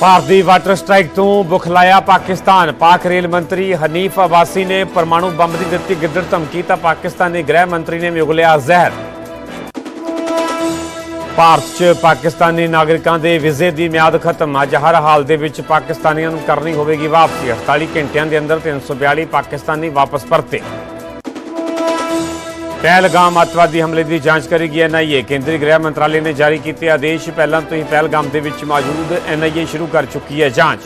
ਭਾਰਤੀ water strike ਤੋਂ ਬੁਖਲਾਇਆ ਪਾਕਿਸਤਾਨ। ਪਾਕ rail ਮੰਤਰੀ ਹਨੀਫ ਅਬਾਸੀ ਨੇ ਪਰਮਾਣੂ ਬੰਬ ਦੀ ਦਿੱਤੀ ਗਿੱਦੜ ਧਮਕੀ ਤਾਂ ਪਾਕਿਸਤਾਨੀ ਗ੍ਰਹਿ ਮੰਤਰੀ ਨੇ ਮਿਗਲਿਆ ਜ਼ਹਿਰ। ਭਾਰਤ 'ਚ ਪਾਕਿਸਤਾਨੀ ਨਾਗਰਿਕਾਂ ਦੇ ਵੀਜ਼ੇ ਦੀ ਮਿਆਦ ਖਤਮ। ਅੱਜ ਹਰ ਹਾਲ ਦੇ ਵਿੱਚ ਪਾਕਿਸਤਾਨੀਆਂ ਨੂੰ ਕਰਨੀ ਹੋਵੇਗੀ ਵਾਪਸੀ। 48 ਘੰਟਿਆਂ ਦੇ ਅੰਦਰ 342 ਪਾਕਿਸਤਾਨੀ ਵਾਪਸ ਪਰਤੇ। ਪਹਿਲਗਾਮ ਅੱਤਵਾਦੀ ਹਮਲੇ ਦੀ ਜਾਂਚ ਕਰੇਗੀ ਐਨਆਈਏ ਕੇਂਦਰੀ ਗ੍ਰਹਿ ਮੰਤਰਾਲੇ ਨੇ ਜਾਰੀ ਕੀਤੇ ਆਦੇਸ਼ ਪਹਿਲਾਂ ਤੋਂ ਹੀ ਪਹਿਲਗਾਮ ਦੇ ਵਿੱਚ ਮੌਜੂਦ ਐਨਆਈਏ ਸ਼ੁਰੂ ਕਰ ਚੁੱਕੀ ਹੈ ਜਾਂਚ।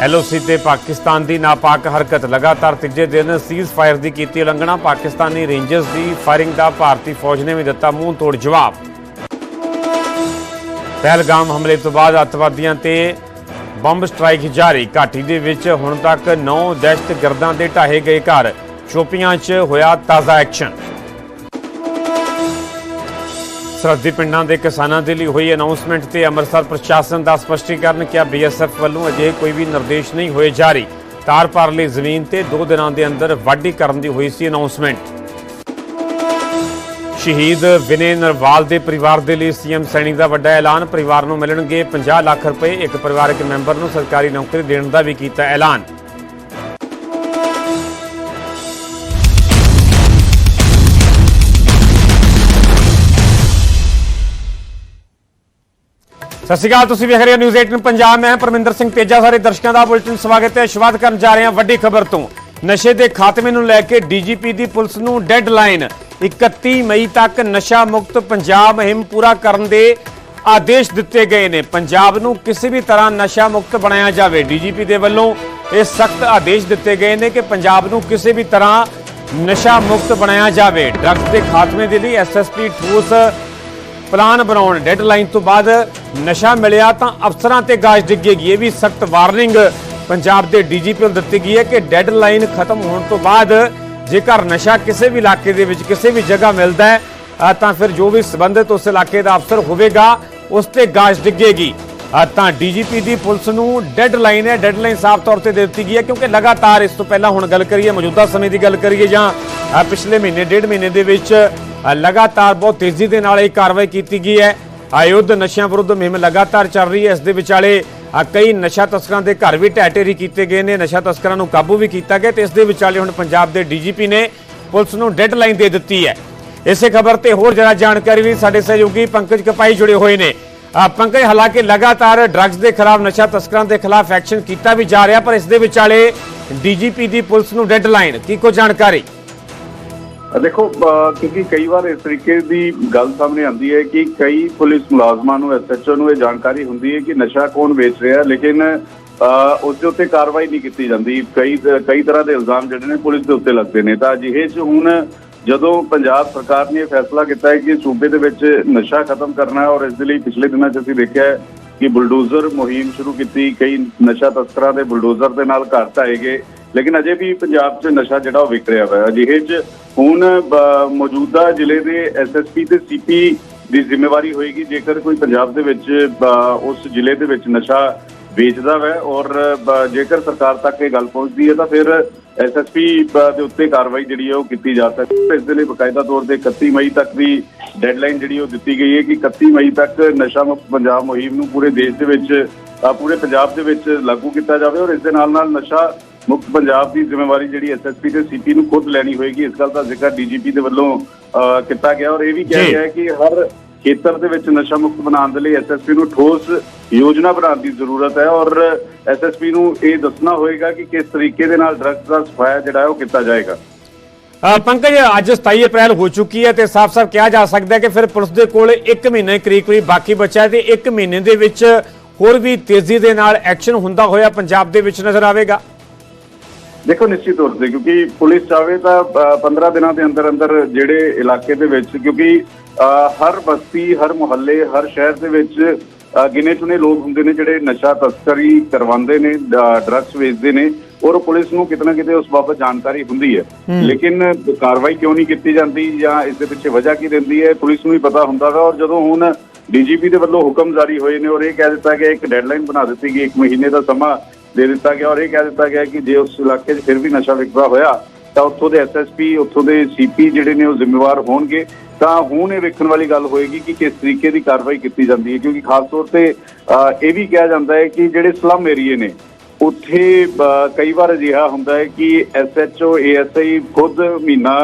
ਐਲਓਸੀ ਤੇ ਪਾਕਿਸਤਾਨ ਦੀ ਨਾਪਾਕ ਹਰਕਤ ਲਗਾਤਾਰ ਤੀਜੇ ਦਿਨ ਸੀਜ਼ ਫਾਇਰ ਦੀ ਕੀਤੀ ਉਲੰਘਣਾ। ਪਾਕਿਸਤਾਨੀ ਰੇਂਜਰਸ ਦੀ ਫਾਇਰਿੰਗ ਦਾ ਭਾਰਤੀ ਫੌਜ ਨੇ ਵੀ ਦਿੱਤਾ ਮੂੰਹ ਤੋੜ ਜਵਾਬ। ਪਹਿਲਗਾਮ ਹਮਲੇ ਤੋਂ ਬਾਅਦ ਅੱਤਵਾਦੀਆਂ ਤੇ ਬੰਬ ਸਟ੍ਰਾਈਕ ਜਾਰੀ। ਘਾਟੀ ਦੇ ਵਿੱਚ ਹੁਣ ਤੱਕ 9 ਦਹਿਸ਼ਤਗਰਦਾਂ ਦੇ ਢਾਹੇ ਗਏ ਘਰ। ਸ਼ੋਪੀਆਂ 'ਚ ਹੋਇਆ ਤਾਜ਼ਾ ਐਕਸ਼ਨ। ਸਰਹੱਦੀ ਪਿੰਡਾਂ ਦੇ ਕਿਸਾਨਾਂ ਦੇ ਲਈ ਹੋਈ ਅਨਾਉਂਸਮੈਂਟ ਤੇ ਅੰਮ੍ਰਿਤਸਰ ਪ੍ਰਸ਼ਾਸਨ ਦਾ ਸਪਸ਼ਟੀਕਰਨ ਕਿਹਾ ਬੀਐਸਐਫ ਵੱਲੋਂ ਅਜੇ ਕੋਈ ਵੀ ਨਿਰਦੇਸ਼ ਨਹੀਂ ਹੋਏ ਜਾਰੀ। ਤਾਰ ਪਾਰ ਲਈ ਜ਼ਮੀਨ ਤੇ 2 ਦਿਨਾਂ ਦੇ ਅੰਦਰ ਵਾਢੀ ਕਰਨ ਦੀ ਹੋਈ ਸੀ ਅਨਾਉਂਸਮੈਂਟ। ਸ਼ਹੀਦ ਵਿਨੇ ਨਰਵਾਲ ਦੇ ਪਰਿਵਾਰ ਦੇ ਲਈ ਸੀਐਮ ਸੈਣੀ ਦਾ ਵੱਡਾ ਐਲਾਨ, ਪਰਿਵਾਰ ਨੂੰ ਮਿਲਣਗੇ 50 ਲੱਖ ਰੁਪਏ। ਇੱਕ ਪਰਿਵਾਰਕ ਮੈਂਬਰ ਨੂੰ ਸਰਕਾਰੀ ਨੌਕਰੀ ਦੇਣ ਦਾ ਵੀ ਕੀਤਾ ਐਲਾਨ। ਸਤਿ ਸ਼੍ਰੀ ਅਕਾਲ, ਤੁਸੀਂ ਵੇਖ ਰਹੇ ਹੋ ਨਿਊਜ਼ 18 ਪੰਜਾਬ। ਮੈਂ ਪਰਮਿੰਦਰ ਸਿੰਘ ਤੇਜਾ, ਸਾਰੇ ਦਰਸ਼ਕਾਂ ਦਾ ਬੁਲੇਟਿਨ ਸਵਾਗਤ ਹੈ। ਸ਼ੁਰੂਆਤ ਕਰਨ ਜਾ ਰਹੇ ਹਾਂ ਵੱਡੀ ਖਬਰ ਤੋਂ। ਨਸ਼ੇ ਦੇ ਖਾਤਮੇ ਨੂੰ ਲੈ ਕੇ ਡੀਜੀਪੀ ਦੀ ਪੁਲਿਸ ਨੂੰ ਡੈਡਲਾਈਨ। 31 ਮਈ ਤੱਕ ਨਸ਼ਾ ਮੁਕਤ ਪੰਜਾਬ ਮੁਹਿੰਮ ਪੂਰਾ ਕਰਨ ਦੇ ਆਦੇਸ਼ ਦਿੱਤੇ ਗਏ ਨੇ। ਪੰਜਾਬ ਨੂੰ ਕਿਸੇ ਵੀ ਤਰ੍ਹਾਂ ਨਸ਼ਾ ਮੁਕਤ ਬਣਾਇਆ ਜਾਵੇ। ਡੀਜੀਪੀ ਦੇ ਵੱਲੋਂ ਇਹ ਸਖਤ ਆਦੇਸ਼ ਦਿੱਤੇ ਗਏ ਨੇ ਕਿ ਪੰਜਾਬ ਨੂੰ ਕਿਸੇ ਵੀ ਤਰ੍ਹਾਂ ਨਸ਼ਾ ਮੁਕਤ ਬਣਾਇਆ ਜਾਵੇ। ਡਰੱਗਸ ਦੇ ਖਾਤਮੇ ਦੇ ਲਈ ਐਸਐਸਪੀ ਠੋਸ ਪਲਾਨ ਬਣਾਉਣ ਡੈਡਲਾਈਨ ਤੋਂ ਬਾਅਦ ਨਸ਼ਾ ਮਿਲਿਆ ਤਾਂ ਅਫਸਰਾਂ ਤੇ ਗਾਜ ਡਿੱਗੇਗੀ ਇਹ ਵੀ ਸਖਤ ਵਾਰਨਿੰਗ ਪੰਜਾਬ ਦੇ ਡੀਜੀਪੀ ਨੂੰ ਦਿੱਤੀ ਗਈ ਹੈ ਕਿ ਡੈਡਲਾਈਨ ਖਤਮ ਹੋਣ ਤੋਂ ਬਾਅਦ ਜੇਕਰ ਨਸ਼ਾ ਕਿਸੇ ਵੀ ਇਲਾਕੇ ਦੇ ਵਿੱਚ ਕਿਸੇ ਵੀ ਜਗ੍ਹਾ ਮਿਲਦਾ ਹੈ ਤਾਂ ਫਿਰ ਜੋ ਵੀ ਸੰਬੰਧਿਤ ਉਸ ਇਲਾਕੇ ਦਾ ਅਫਸਰ ਹੋਵੇਗਾ ਉਸ ਤੇ ਗਾਜ ਡਿੱਗੇਗੀ ਅ, ਤਾਂ ਡੀਜੀਪੀ ਦੀ ਪੁਲਿਸ ਨੂੰ ਡੈਡਲਾਈਨ ਹੈ ਡੈਡਲਾਈਨ ਸਾਫ਼ ਤੌਰ ਤੇ ਦੇ ਦਿੱਤੀ ਗਈ ਹੈ ਕਿਉਂਕਿ ਲਗਾਤਾਰ ਇਸ ਤੋਂ ਪਹਿਲਾਂ ਹੁਣ ਗੱਲ ਕਰੀਏ ਮੌਜੂਦਾ ਸਮੇਂ ਦੀ ਗੱਲ ਕਰੀਏ ਜਾਂ ਪਿਛਲੇ ਮਹੀਨੇ ਡੇਢ ਮਹੀਨੇ ਦੇ ਵਿੱਚ ਲਗਾਤਾਰ ਬਹੁਤ ਤੇਜ਼ੀ ਦੇ ਨਾਲ ਇਹ ਕਾਰਵਾਈ ਕੀਤੀ ਗਈ ਹੈ। ਆਯੁੱਧ ਨਸ਼ਿਆਂ ਵਿਰੁੱਧ ਮੁਹਿੰਮ ਲਗਾਤਾਰ ਚੱਲ ਰਹੀ ਹੈ। ਇਸ ਦੇ ਵਿਚਾਲੇ ਕਈ ਨਸ਼ਾ ਤਸਕਰਾਂ ਦੇ ਘਰ ਵੀ ਢਹਿ ਢੇਰੀ ਕੀਤੇ ਗਏ ਨੇ। ਨਸ਼ਾ ਤਸਕਰਾਂ ਨੂੰ ਕਾਬੂ ਵੀ ਕੀਤਾ ਗਿਆ ਤੇ ਇਸ ਦੇ ਵਿਚਾਲੇ ਹੁਣ ਪੰਜਾਬ ਦੇ ਡੀਜੀਪੀ ਨੇ ਪੁਲਿਸ ਨੂੰ ਡੈਡਲਾਈਨ ਦੇ ਦਿੱਤੀ ਹੈ। ਇਸੇ ਖਬਰ ਤੇ ਹੋਰ ਜਰਾ ਜਾਣਕਾਰੀ ਵੀ ਸਾਡੇ ਸਹਿਯੋਗੀ ਪੰਕਜ ਕਪਾਈ ਜੁੜੇ ਹੋਏ ਨੇ। ਪੰਕਜ, ਹਾਲਾਂਕਿ ਲਗਾਤਾਰ ਡਰੱਗਸ ਦੇ ਖਿਲਾਫ, ਨਸ਼ਾ ਤਸਕਰਾਂ ਦੇ ਖਿਲਾਫ ਐਕਸ਼ਨ ਕੀਤਾ ਵੀ ਜਾ ਰਿਹਾ, ਪਰ ਇਸ ਦੇ ਵਿਚਾਲੇ ਡੀਜੀਪੀ ਦੀ ਪੁਲਿਸ ਨੂੰ ਡੈਡਲਾਈਨ। ਕੀ ਕੋ ਜਾਣਕਾਰੀ? ਦੇਖੋ ਕਿਉਂਕਿ ਕਈ ਵਾਰ ਇਸ ਤਰੀਕੇ ਦੀ ਗੱਲ ਸਾਹਮਣੇ ਆਉਂਦੀ ਹੈ ਕਿ ਕਈ ਪੁਲਿਸ ਮੁਲਾਜ਼ਮਾਂ ਨੂੰ ਐਸਐਚਓ ਨੂੰ ਇਹ ਜਾਣਕਾਰੀ ਹੁੰਦੀ ਹੈ ਕਿ ਨਸ਼ਾ ਕੌਣ ਵੇਚ ਰਿਹਾ ਲੇਕਿਨ ਅ, ਉਸ ਦੇ ਉੱਤੇ ਕਾਰਵਾਈ ਨਹੀਂ ਕੀਤੀ ਜਾਂਦੀ। ਕਈ ਕਈ ਤਰ੍ਹਾਂ ਦੇ ਇਲਜ਼ਾਮ ਜਿਹੜੇ ਨੇ ਪੁਲਿਸ ਦੇ ਉੱਤੇ ਲੱਗਦੇ ਨੇ। ਤਾਂ ਅਜਿਹੇ 'ਚ ਹੁਣ ਜਦੋਂ ਪੰਜਾਬ ਸਰਕਾਰ ਨੇ ਇਹ ਫੈਸਲਾ ਕੀਤਾ ਹੈ ਕਿ ਸੂਬੇ ਦੇ ਵਿੱਚ ਨਸ਼ਾ ਖਤਮ ਕਰਨਾ ਹੈ ਔਰ ਇਸ ਦੇ ਲਈ ਪਿਛਲੇ ਦਿਨਾਂ 'ਚ ਅਸੀਂ ਦੇਖਿਆ ਕਿ ਬੁਲਡੋਜ਼ਰ ਮੁਹਿੰਮ ਸ਼ੁਰੂ ਕੀਤੀ ਕਈ ਨਸ਼ਾ ਤਸਕਰਾਂ ਦੇ ਬੁਲਡੋਜ਼ਰ ਦੇ ਨਾਲ ਘਰ ਢਾਏ ਗਏ। ਲੇਕਿਨ ਅਜੇ ਵੀ ਪੰਜਾਬ 'ਚ ਨਸ਼ਾ ਜਿਹੜਾ ਉਹ ਵਿਕ ਰਿਹਾ ਹੋਇਆ ਅਜਿਹੇ 'ਚ ਹੁਣ ਮੌਜੂਦਾ ਜ਼ਿਲ੍ਹੇ ਦੇ ਐਸਐਸਪੀ ਤੇ ਸੀਪੀ ਦੀ ਜ਼ਿੰਮੇਵਾਰੀ ਹੋਏਗੀ। ਜੇਕਰ ਕੋਈ ਪੰਜਾਬ ਦੇ ਵਿੱਚ ਉਸ ਜ਼ਿਲ੍ਹੇ ਦੇ ਵਿੱਚ ਨਸ਼ਾ ਵੇਚਦਾ ਹੈ ਔਰ ਜੇਕਰ ਸਰਕਾਰ ਤੱਕ ਇਹ ਗੱਲ ਪਹੁੰਚਦੀ ਹੈ, ਤਾਂ ਫਿਰ ਐਸਐਸਪੀ ਦੇ ਉੱਤੇ ਕਾਰਵਾਈ ਜਿਹੜੀ ਹੈ ਉਹ ਕੀਤੀ ਜਾ ਸਕਦੀ ਹੈ। ਇਸ ਦੇ ਲਈ ਬਕਾਇਦਾ ਤੌਰ ਤੇ 31 ਮਈ ਤੱਕ ਦੀ ਡੈਡਲਾਈਨ ਜਿਹੜੀ ਉਹ ਦਿੱਤੀ ਗਈ ਹੈ ਕਿ 31 ਮਈ ਤੱਕ ਨਸ਼ਾ ਮੁਕਤ ਪੰਜਾਬ ਮੁਹਿੰਮ ਨੂੰ ਪੂਰੇ ਦੇਸ਼ ਦੇ ਵਿੱਚ ਪੂਰੇ ਪੰਜਾਬ ਦੇ ਵਿੱਚ ਲਾਗੂ ਕੀਤਾ ਜਾਵੇ ਔਰ ਇਸ ਦੇ ਨਾਲ ਨਾਲ ਨਸ਼ਾ ਮੁਕਤ ਪੰਜਾਬ ਦੀ ਜ਼ਿੰਮੇਵਾਰੀ ਜਿਹੜੀ ਐਸਐਸਪੀ ਤੇ ਸੀਪੀ ਨੂੰ ਖੁਦ ਲੈਣੀ ਹੋਏਗੀ ਇਸ ਗੱਲ ਦਾ ਜ਼ਿਕਰ ਡੀਜੀਪੀ ਦੇ ਵੱਲੋਂ ਕੀਤਾ ਗਿਆ ਔਰ ਇਹ ਵੀ ਕਿਹਾ। ਗਿਆ ਹੈ ਕਿ ਹਰ ਖੇਤਰ ਦੇ ਵਿੱਚ ਨਸ਼ਾ ਮੁਕਤ ਬਣਾਉਣ ਦੇ ਲਈ ਐਸਐਸਪੀ ਨੂੰ ਠੋਸ ਯੋਜਨਾ ਬਣਾਉਣ ਦੀ ਜ਼ਰੂਰਤ ਹੈ ਔਰ ਐਸਐਸਪੀ ਨੂੰ ਇਹ ਦੱਸਣਾ ਹੋਏਗਾ ਕਿ ਕਿਸ ਤਰੀਕੇ ਦੇ ਨਾਲ ਡਰੱਗਸ ਦਾ ਸਫਾਇਆ ਜਿਹੜਾ ਉਹ ਕੀਤਾ ਜਾਏਗਾ ਪੰਕਜ ਅੱਜ 27 ਅਪ੍ਰੈਲ ਹੋ ਚੁੱਕੀ ਹੈ ਤੇ ਸਾਫ਼-ਸਾਫ਼ ਕਿਹਾ ਜਾ ਸਕਦਾ ਹੈ ਕਿ ਫਿਰ ਪੁਲਿਸ ਦੇ ਕੋਲ 1 ਮਹੀਨੇ ਕਰੀਬ ਕਰੀਬ ਬਾਕੀ ਬਚਿਆ ਹੈ ਤੇ 1 ਮਹੀਨੇ ਦੇ ਵਿੱਚ ਹੋਰ ਵੀ ਤੇਜ਼ੀ ਦੇ ਨਾਲ ਐਕਸ਼ਨ ਹੁੰਦਾ ਹੋਇਆ ਪੰਜਾਬ ਦੇ ਵਿੱਚ ਨਜ਼ਰ ਆਵੇਗਾ ਦੇਖੋ ਨਿਸ਼ਚਿਤ ਤੌਰ ਤੇ ਕਿਉਂਕਿ ਪੁਲਿਸ ਚਾਹੇ ਤਾਂ ਅ, 15 ਦਿਨਾਂ ਦੇ ਅੰਦਰ ਅੰਦਰ ਜਿਹੜੇ ਇਲਾਕੇ ਦੇ ਵਿੱਚ ਕਿਉਂਕਿ ਹਰ ਬਸਤੀ ਹਰ ਮੁਹੱਲੇ ਹਰ ਸ਼ਹਿਰ ਦੇ ਵਿੱਚ ਗਿਣੇ ਚੁਣੇ ਲੋਕ ਹੁੰਦੇ ਨੇ ਜਿਹੜੇ ਨਸ਼ਾ ਤਸਕਰੀ ਕਰਵਾਉਂਦੇ ਨੇ ਡਰੱਗਸ ਵੇਚਦੇ ਨੇ ਔਰ ਪੁਲਿਸ ਨੂੰ ਕਿਤਨਾ ਕਿਤੇ ਉਸ ਬਾਬਤ ਜਾਣਕਾਰੀ ਹੁੰਦੀ ਹੈ। ਲੇਕਿਨ ਕਾਰਵਾਈ ਕਿਉਂ ਨਹੀਂ ਕੀਤੀ ਜਾਂਦੀ ਜਾਂ ਇਸ ਦੇ ਪਿੱਛੇ ਵਜ੍ਹਾ ਕੀ ਰਹਿੰਦੀ ਹੈ ਪੁਲਿਸ ਨੂੰ ਹੀ ਪਤਾ ਹੁੰਦਾ ਹੈ ਔਰ ਜਦੋਂ ਹੁਣ ਡੀਜੀਪੀ ਦੇ ਵੱਲੋਂ ਹੁਕਮ ਜਾਰੀ ਹੋਏ ਨੇ ਔਰ ਇਹ ਕਹਿ ਦਿੱਤਾ ਗਿਆ ਇੱਕ ਡੈਡਲਾਈਨ ਬਣਾ ਦਿੱਤੀ ਗਈ ਇੱਕ ਮਹੀਨੇ ਦਾ ਸਮਾਂ ਦੇ ਦਿੱਤਾ ਗਿਆ ਔਰ ਇਹ ਕਹਿ ਦਿੱਤਾ ਗਿਆ ਕਿ ਜੇ ਉਸ ਇਲਾਕੇ 'ਚ ਫਿਰ ਵੀ ਨਸ਼ਾ ਵਿਕਦਾ ਹੋਇਆ ਤਾਂ ਉੱਥੋਂ ਦੇ ਐਸਐਸਪੀ ਉੱਥੋਂ ਦੇ ਸੀਪੀ ਜਿਹੜੇ ਨੇ ਉਹ ਜ਼ਿੰਮੇਵਾਰ ਹੋਣਗੇ। ਤਾਂ ਹੁਣ ਇਹ ਵੇਖਣ ਵਾਲੀ ਗੱਲ ਹੋਏਗੀ ਕਿ ਕਿਸ ਤਰੀਕੇ ਦੀ ਕਾਰਵਾਈ ਕੀਤੀ ਜਾਂਦੀ ਹੈ ਕਿਉਂਕਿ ਖਾਸ ਤੌਰ ਤੇ ਅਹ, ਇਹ ਵੀ ਕਿਹਾ ਜਾਂਦਾ ਹੈ ਕਿ ਜਿਹੜੇ ਸਲਮ ਏਰੀਏ ਨੇ ਉੱਥੇ ਕਈ ਵਾਰ ਅਜਿਹਾ ਹੁੰਦਾ ਹੈ ਕਿ ਐਸਐਚਓ ਏਐਸਆਈ ਖੁਦ ਮਹੀਨਾ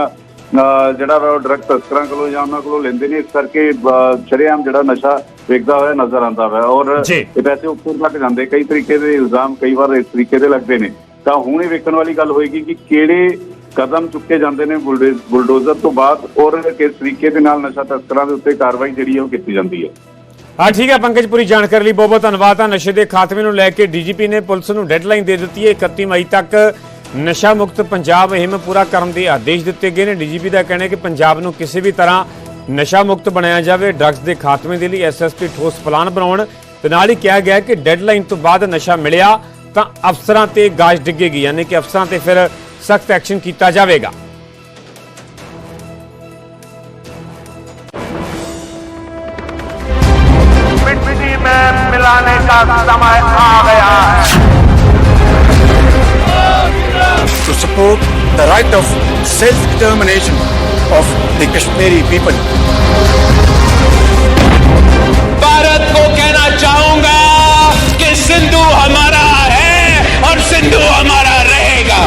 ਜਿਹੜਾ ਵਾ ਡਰਗ ਤਸਕਰਾਂ ਕੋਲੋਂ ਜਾਂ ਉਹਨਾਂ ਕੋਲੋਂ ਲੈਂਦੇ ਨੇ ਇਸ ਕਰਕੇ ਸ਼ਰੇਆਮ ਜਿਹੜਾ ਨਸ਼ਾ ਵੇਚਦਾ ਹੋਇਆ ਨਜ਼ਰ ਆਉਂਦਾ ਹੈ ਔਰ। ਇਹ ਪੈਸੇ ਉੱਪਰ ਤੱਕ ਜਾਂਦੇ। ਕਈ ਤਰੀਕੇ ਦੇ ਇਲਜ਼ਾਮ ਕਈ ਵਾਰ ਇਸ ਤਰੀਕੇ ਦੇ ਲੱਗਦੇ ਨੇ। ਤਾਂ ਹੁਣ ਇਹ ਵੇਖਣ ਵਾਲੀ ਗੱਲ ਹੋਏਗੀ ਕਿ ਕਿਹੜੇ ਕਦਮ ਚੁੱਕੇ ਜਾਂਦੇ ਨੇ ਬੁਲਡੇ- ਬੁਲਡੋਜ਼ਰ ਤੋਂ ਬਾਅਦ ਔਰ ਕਿਸ ਤਰੀਕੇ ਦੇ ਨਾਲ ਨਸ਼ਾ ਤਸਕਰਾਂ ਦੇ ਉੱਤੇ ਕਾਰਵਾਈ ਜਿਹੜੀ ਹੈ ਉਹ ਕੀਤੀ ਜਾਂਦੀ ਹੈ। ਹਾਂ ਠੀਕ ਹੈ ਪੰਕਜ ਪੂਰੀ ਜਾਣਕਾਰੀ ਲਈ ਬਹੁਤ ਬਹੁਤ ਧੰਨਵਾਦ। ਆ ਨਸ਼ੇ ਦੇ ਖਾਤਮੇ ਨੂੰ ਲੈ ਕੇ ਡੀਜੀਪੀ ਨੇ ਪੁਲਿਸ ਨੂੰ ਡੈਡਲਾਈਨ ਦੇ ਦਿੱਤੀ ਹੈ। 31 ਮਈ ਤੱਕ ਨਸ਼ਾ ਮੁਕਤ ਪੰਜਾਬ ਮੁਹਿੰਮ ਪੂਰਾ ਕਰਨ ਦੇ ਆਦੇਸ਼ ਦਿੱਤੇ ਗਏ ਨੇ ਡੀਜੀਪੀ ਦਾ ਕਹਿਣਾ ਹੈ ਕਿ ਪੰਜਾਬ ਨੂੰ ਕਿਸੇ ਵੀ ਤਰ੍ਹਾਂ ਨਸ਼ਾ ਮੁਕਤ ਬਣਾਇਆ ਜਾਵੇ ਡਰੱਗਸ ਦੇ ਖਾਤਮੇ ਦੇ ਲਈ ਐਸਐਸਪੀ ਠੋਸ ਪਲਾਨ ਬਣਾਉਣ ਤੇ ਨਾਲ ਹੀ ਕਿਹਾ ਗਿਆ ਹੈ ਕਿ ਡੈਡਲਾਈਨ ਤੋਂ ਬਾਅਦ ਨਸ਼ਾ ਮਿਲਿਆ ਤਾਂ ਅਫਸਰਾਂ ਤੇ ਗਾਜ ਡਿੱਗੇਗੀ ਯਾਨੀ ਕਿ ਅਫਸਰਾਂ ਤੇ ਫਿਰ ਸਖਤ ਐਕਸ਼ਨ ਕੀਤਾ ਜਾਵੇਗਾ मिट्टी में मिलाने का समय आ गया है To support the right of self-determination of the Kashmiri people. Bharat को कहना चाहूँगा कि सिंधु हमारा है और सिंधु हमारा रहेगा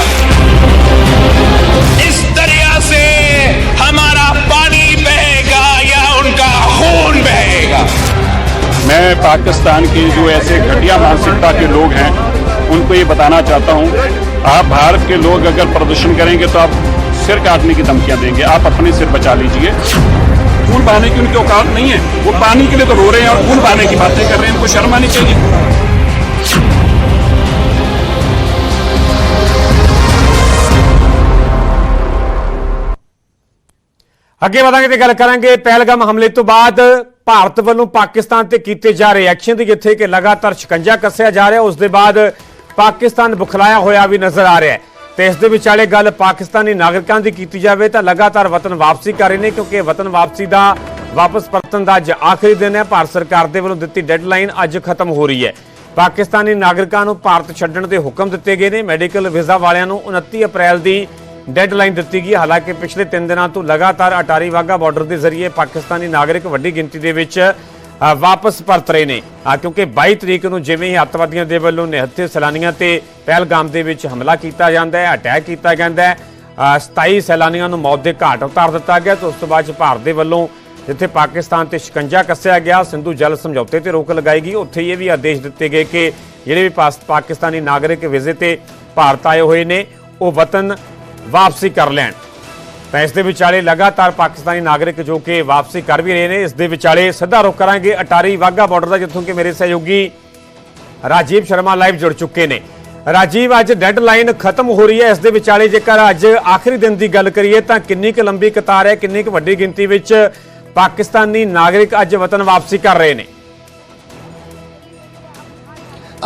इस दरिया से हमारा पानी बहेगा या उनका खून बहेगा मैं पाकिस्तान के जो ऐसे घटिया मानसिकता के लोग हैं उनको ये बताना चाहता हूँ आप भारत के लोग अगर प्रदर्शन करेंगे तो आप सिर काटने की धमकियां देंगे आप अपने सिर बचा लीजिए खून बहाने की उनकी औकात नहीं है वो पानी के लिए तो रो रहे हैं और खून बहाने की बातें कर रहे हैं इनको शर्म आनी चाहिए ਅੱਗੇ ਵਧਾਂਗੇ ਤੇ ਗੱਲ ਕਰਾਂਗੇ ਪਹਿਲਗਾਮ ਹਮਲੇ ਤੋਂ ਬਾਅਦ ਭਾਰਤ ਵੱਲੋਂ ਪਾਕਿਸਤਾਨ ਤੇ ਕੀਤੇ ਜਾ ਰਹੇ ਐਕਸ਼ਨ ਦੀ ਜਿੱਥੇ ਕਿ ਲਗਾਤਾਰ ਸ਼ਿਕੰਜਾ ਕੱਸਿਆ ਜਾ ਰਿਹਾ ਉਸ ਦੇ ਬਾਅਦ ਪਾਕਿਸਤਾਨ ਬੁਖਲਾਇਆ ਹੋਇਆ ਵੀ ਨਜ਼ਰ ਆ ਰਿਹਾ ਹੈ। ਤੇ ਇਸ ਦੇ ਵਿਚਾਲੇ ਗੱਲ ਪਾਕਿਸਤਾਨੀ ਨਾਗਰਿਕਾਂ ਦੀ ਕੀਤੀ ਜਾਵੇ ਤਾਂ ਲਗਾਤਾਰ ਵਤਨ ਵਾਪਸੀ ਕਰ ਰਹੇ ਨੇ, ਕਿਉਂਕਿ ਵਤਨ ਵਾਪਸੀ ਦਾ ਵਾਪਸ ਪਰਤਣ ਦਾ ਅੱਜ ਆਖਰੀ ਦਿਨ ਹੈ। ਭਾਰਤ ਸਰਕਾਰ ਦੇ ਵੱਲੋਂ ਦਿੱਤੀ ਡੈਡਲਾਈਨ ਅੱਜ ਖਤਮ ਹੋ ਰਹੀ ਹੈ। ਪਾਕਿਸਤਾਨੀ ਨਾਗਰਿਕਾਂ ਨੂੰ ਭਾਰਤ ਛੱਡਣ ਦੇ ਹੁਕਮ ਦਿੱਤੇ ਗਏ ਨੇ। ਮੈਡੀਕਲ ਵੀਜ਼ਾ ਵਾਲਿਆਂ ਨੂੰ 29 ਅਪ੍ਰੈਲ ਦੀ ਡੈਡਲਾਈਨ ਦਿੱਤੀ ਗਈ ਹਾਲਾਂਕਿ ਪਿਛਲੇ 3 ਦਿਨਾਂ ਤੋਂ ਲਗਾਤਾਰ ਅਟਾਰੀ ਵਾਗਾ ਬਾਰਡਰ ਦੇ ਜ਼ਰੀਏ ਪਾਕਿਸਤਾਨੀ ਨਾਗਰਿਕ ਵੱਡੀ ਗਿਣਤੀ ਦੇ ਵਿੱਚ ਵਾਪਸ ਪਰਤ ਰਹੇ ਨੇ। ਕਿਉਂਕਿ 22 ਤਰੀਕ ਨੂੰ ਜਿਵੇਂ ਹੀ ਅੱਤਵਾਦੀਆਂ ਦੇ ਵੱਲੋਂ ਨਿਹੱਥੇ ਸੈਲਾਨੀਆਂ ਤੇ ਪਹਿਲਗਾਮ ਦੇ ਵਿੱਚ ਹਮਲਾ ਕੀਤਾ ਜਾਂਦਾ ਹੈ, ਅਟੈਕ ਕੀਤਾ ਜਾਂਦਾ ਹੈ 27 ਸੈਲਾਨੀਆਂ ਨੂੰ ਮੌਤ ਦੇ ਘਾਟ ਉਤਾਰ ਦਿੱਤਾ ਗਿਆ, ਤੇ ਉਸ ਤੋਂ ਬਾਅਦ 'ਚ ਭਾਰਤ ਦੇ ਵੱਲੋਂ ਜਿੱਥੇ ਪਾਕਿਸਤਾਨ ਤੇ ਸ਼ਿਕੰਜਾ ਕੱਸਿਆ ਗਿਆ, ਸਿੰਧੂ ਜਲ ਸਮਝੌਤੇ ਤੇ ਰੋਕ ਲਗਾਈ ਗਈ। ਉੱਥੇ ਇਹ ਵੀ ਆਦੇਸ਼ ਦਿੱਤੇ ਗਏ ਕਿ ਜਿਹੜੇ ਵੀ ਪਾਸ- ਪਾਕਿਸਤਾਨੀ ਨਾਗਰਿਕ ਵੀਜ਼ੇ ਤੇ ਭਾਰਤ ਆਏ ਹੋਏ ਨੇ, ਉਹ ਵਤਨ ਵਾਪਸੀ ਕਰ ਲੈਣ। ਤਾਂ ਇਸ ਦੇ ਵਿਚਾਲੇ ਲਗਾਤਾਰ ਪਾਕਿਸਤਾਨੀ ਨਾਗਰਿਕ ਜੋ ਕਿ ਵਾਪਸੀ ਕਰ ਵੀ ਰਹੇ ਨੇ, ਇਸ ਦੇ ਵਿਚਾਲੇ ਸਿੱਧਾ ਰੁਖ ਕਰਾਂਗੇ ਅਟਾਰੀ ਵਾਗਾ ਬਾਰਡਰ ਦਾ, ਜਿੱਥੋਂ ਕਿ ਮੇਰੇ ਸਹਿਯੋਗੀ ਰਾਜੀਵ ਸ਼ਰਮਾ ਲਾਈਵ ਜੁੜ ਚੁੱਕੇ ਨੇ। ਰਾਜੀਵ, ਅੱਜ ਡੈਡਲਾਈਨ ਖਤਮ ਹੋ ਰਹੀ ਹੈ। ਇਸ ਦੇ ਵਿਚਾਲੇ ਜੇਕਰ ਅੱਜ ਆਖਰੀ ਦਿਨ ਦੀ ਗੱਲ ਕਰੀਏ ਤਾਂ ਕਿੰਨੀ ਕੁ ਲੰਬੀ ਕਤਾਰ ਹੈ, ਕਿੰਨੀ ਕੁ ਵੱਡੀ ਗਿਣਤੀ ਵਿੱਚ ਪਾਕਿਸਤਾਨੀ ਨਾਗਰਿਕ ਅੱਜ ਵਤਨ ਵਾਪਸੀ ਕਰ ਰਹੇ ਨੇ।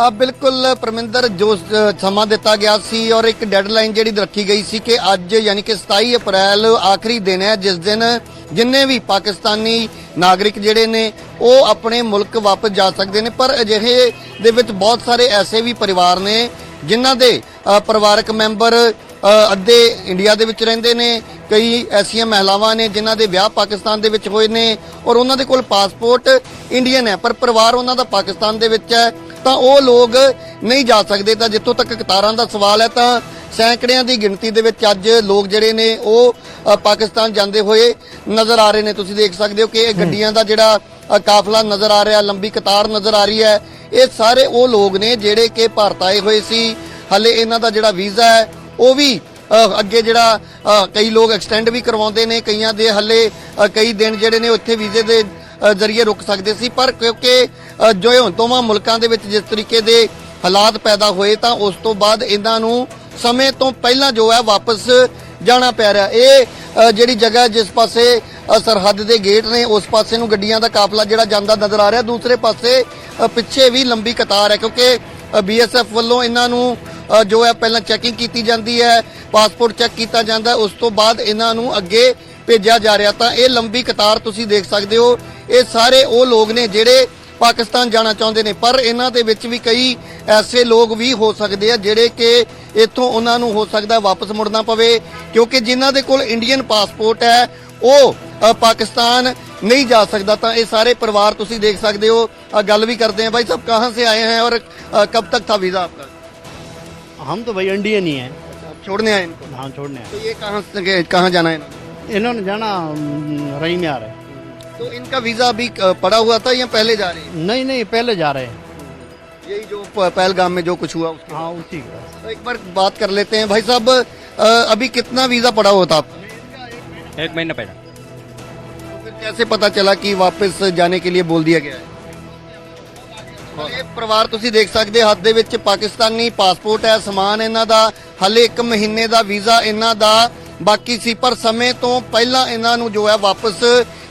ਆ ਬਿਲਕੁਲ ਪਰਮਿੰਦਰ, ਜੋ ਸਮਾਂ ਦਿੱਤਾ ਗਿਆ ਸੀ ਔਰ ਇੱਕ ਡੈਡਲਾਈਨ ਜਿਹੜੀ ਰੱਖੀ ਗਈ ਸੀ ਕਿ ਅੱਜ ਯਾਨੀ ਕਿ 27 ਅਪ੍ਰੈਲ ਆਖਰੀ ਦਿਨ ਹੈ, ਜਿਸ ਦਿਨ ਜਿੰਨੇ ਵੀ ਪਾਕਿਸਤਾਨੀ ਨਾਗਰਿਕ ਜਿਹੜੇ ਨੇ, ਉਹ ਆਪਣੇ ਮੁਲਕ ਵਾਪਸ ਜਾ ਸਕਦੇ ਨੇ। ਪਰ ਅਜਿਹੇ ਦੇ ਵਿੱਚ ਬਹੁਤ ਸਾਰੇ ਐਸੇ ਵੀ ਪਰਿਵਾਰ ਨੇ, ਜਿਨ੍ਹਾਂ ਦੇ ਪਰਿਵਾਰਕ ਮੈਂਬਰ ਅੱਧੇ ਇੰਡੀਆ ਦੇ ਵਿੱਚ ਰਹਿੰਦੇ ਨੇ, ਕਈ ਐਸੀਆਂ ਮਹਿਲਾਵਾਂ ਨੇ ਜਿਨ੍ਹਾਂ ਦੇ ਵਿਆਹ ਪਾਕਿਸਤਾਨ ਦੇ ਵਿੱਚ ਹੋਏ ਨੇ ਔਰ ਉਹਨਾਂ ਦੇ ਕੋਲ ਪਾਸਪੋਰਟ ਇੰਡੀਅਨ ਹੈ, ਪਰ ਪਰਿਵਾਰ ਉਹਨਾਂ ਦਾ ਪਾਕਿਸਤਾਨ ਦੇ ਵਿੱਚ ਹੈ। ਤਾਂ ਉਹ ਲੋਕ ਨਹੀਂ ਜਾ ਸਕਦੇ। ਤਾਂ ਜਿੱਥੋਂ ਤੱਕ ਕਤਾਰਾਂ ਦਾ ਸਵਾਲ ਹੈ ਤਾਂ ਸੈਂਕੜਿਆਂ ਦੀ ਗਿਣਤੀ ਦੇ ਵਿੱਚ ਅੱਜ ਲੋਕ ਜਿਹੜੇ ਨੇ ਉਹ ਪਾਕਿਸਤਾਨ ਜਾਂਦੇ ਹੋਏ ਨਜ਼ਰ ਆ ਰਹੇ ਨੇ। ਤੁਸੀਂ ਦੇਖ ਸਕਦੇ ਹੋ ਕਿ ਇਹ ਗੱਡੀਆਂ ਦਾ ਜਿਹੜਾ ਕਾਫਲਾ ਨਜ਼ਰ ਆ ਰਿਹਾ ਲੰਬੀ ਕਤਾਰ ਨਜ਼ਰ ਆ ਰਹੀ ਹੈ। ਇਹ ਸਾਰੇ ਉਹ ਲੋਕ ਨੇ ਜਿਹੜੇ ਕਿ ਭਾਰਤ ਆਏ ਹੋਏ ਸੀ। ਹਲੇ ਇਹਨਾਂ ਦਾ ਜਿਹੜਾ ਵੀਜ਼ਾ ਹੈ ਉਹ ਵੀ ਅੱਗੇ ਜਿਹੜਾ ਕਈ ਲੋਕ ਐਕਸਟੈਂਡ ਵੀ ਕਰਵਾਉਂਦੇ ਨੇ। ਕਈਆਂ ਦੇ ਹੱਲੇ ਕਈ ਦਿਨ ਜਿਹੜੇ ਨੇ ਉੱਥੇ ਵੀਜ਼ੇ ਦੇ ਜ਼ਰੀਏ ਰੁਕ ਸਕਦੇ ਸੀ, ਪਰ ਕਿਉਂਕਿ ਜੋ ਇਹ ਦੋਵਾਂ ਮੁਲਕਾਂ ਦੇ ਵਿੱਚ ਜਿਸ ਤਰੀਕੇ ਦੇ ਹਾਲਾਤ ਪੈਦਾ ਹੋਏ, ਤਾਂ ਉਸ ਤੋਂ ਬਾਅਦ ਇਹਨਾਂ ਨੂੰ ਸਮੇਂ ਤੋਂ ਪਹਿਲਾਂ ਜੋ ਹੈ ਵਾਪਸ ਜਾਣਾ ਪੈ ਰਿਹਾ। ਇਹ ਜਿਹੜੀ ਜਗ੍ਹਾ ਜਿਸ ਪਾਸੇ ਸਰਹੱਦ ਦੇ ਗੇਟ ਨੇ, ਉਸ ਪਾਸੇ ਨੂੰ ਗੱਡੀਆਂ ਦਾ ਕਾਫਲਾ ਜਿਹੜਾ ਜਾਂਦਾ ਨਜ਼ਰ ਆ ਰਿਹਾ। ਦੂਸਰੇ ਪਾਸੇ ਪਿੱਛੇ ਵੀ ਲੰਬੀ ਕਤਾਰ ਹੈ, ਕਿਉਂਕਿ ਬੀਐਸਐਫ ਵੱਲੋਂ ਇਹਨਾਂ ਨੂੰ ਜੋ ਹੈ ਪਹਿਲਾਂ ਚੈਕਿੰਗ ਕੀਤੀ ਜਾਂਦੀ ਹੈ ਪਾਸਪੋਰਟ ਚੈੱਕ ਕੀਤਾ ਜਾਂਦਾ, ਉਸ ਤੋਂ ਬਾਅਦ ਇਹਨਾਂ ਨੂੰ ਅੱਗੇ ਭੇਜਿਆ ਜਾ ਰਿਹਾ। ਤਾਂ ਇਹ ਲੰਬੀ ਕਤਾਰ ਤੁਸੀਂ ਦੇਖ ਸਕਦੇ ਹੋ ਇਹ ਸਾਰੇ ਉਹ ਲੋਕ ਨੇ ਜਿਹੜੇ ਪਾਕਿਸਤਾਨ ਜਾਣਾ ਚਾਹੁੰਦੇ ਨੇ ਪਰ ਇਹਨਾਂ ਦੇ ਵਿੱਚ ਵੀ ਕਈ ਐਸੇ ਲੋਕ ਵੀ ਹੋ ਸਕਦੇ ਆ ਜਿਹੜੇ ਕਿ ਇੱਥੋਂ ਉਹਨਾਂ ਨੂੰ ਹੋ ਸਕਦਾ ਵਾਪਸ ਮੁੜਨਾ ਪਵੇ ਕਿਉਂਕਿ ਜਿਨ੍ਹਾਂ ਦੇ ਕੋਲ ਇੰਡੀਅਨ ਪਾਸਪੋਰਟ ਹੈ ਉਹ ਪਾਕਿਸਤਾਨ ਨਹੀਂ ਜਾ ਸਕਦਾ। ਤਾਂ ਇਹ ਸਾਰੇ ਪਰਿਵਾਰ ਤੁਸੀਂ ਦੇਖ ਸਕਦੇ ਹੋ। ਗੱਲ ਵੀ ਕਰਦੇ ਆ ਬਾਈ ਸਭ ਕਹਾਂ ਸੇ ਆਏ हैं और कब तक था वीजा आपका हम तो भाई इंडियन ही हैं छोड़ने आए इनको हाँ छोड़ने आए तो ये कहाँ से- कहाँ जाना है इन्होंने? इन्होंने जाना रही में तो इनका वीजा अभी अ, पड़ा हुआ था या पहले जा रहे हैं नहीं नहीं पहले जा रहे हैं यही जो प- पहलगाम में जो कुछ हुआ उसके हाँ उसी का तो एक बार बात कर लेते हैं भाई साहब अ, अभी कितना वीजा पड़ा हुआ था आपका एक महीना पहले तो फिर कैसे पता चला कि वापस जाने के लिए बोल दिया गया है ਇਹ ਪਰਿਵਾਰ ਤੁਸੀਂ ਦੇਖ ਸਕਦੇ ਹੱਥ ਦੇ ਵਿੱਚ ਪਾਕਿਸਤਾਨੀ ਪਾਸਪੋਰਟ ਹੈ ਸਮਾਨ ਇਹਨਾਂ ਦਾ ਹਲੇ 1 ਮਹੀਨੇ ਦਾ ਵੀਜ਼ਾ ਇਹਨਾਂ ਦਾ ਬਾਕੀ ਸੀ ਪਰ ਸਮੇਂ ਤੋਂ ਪਹਿਲਾਂ ਇਹਨਾਂ ਨੂੰ ਜੋ ਹੈ ਵਾਪਸ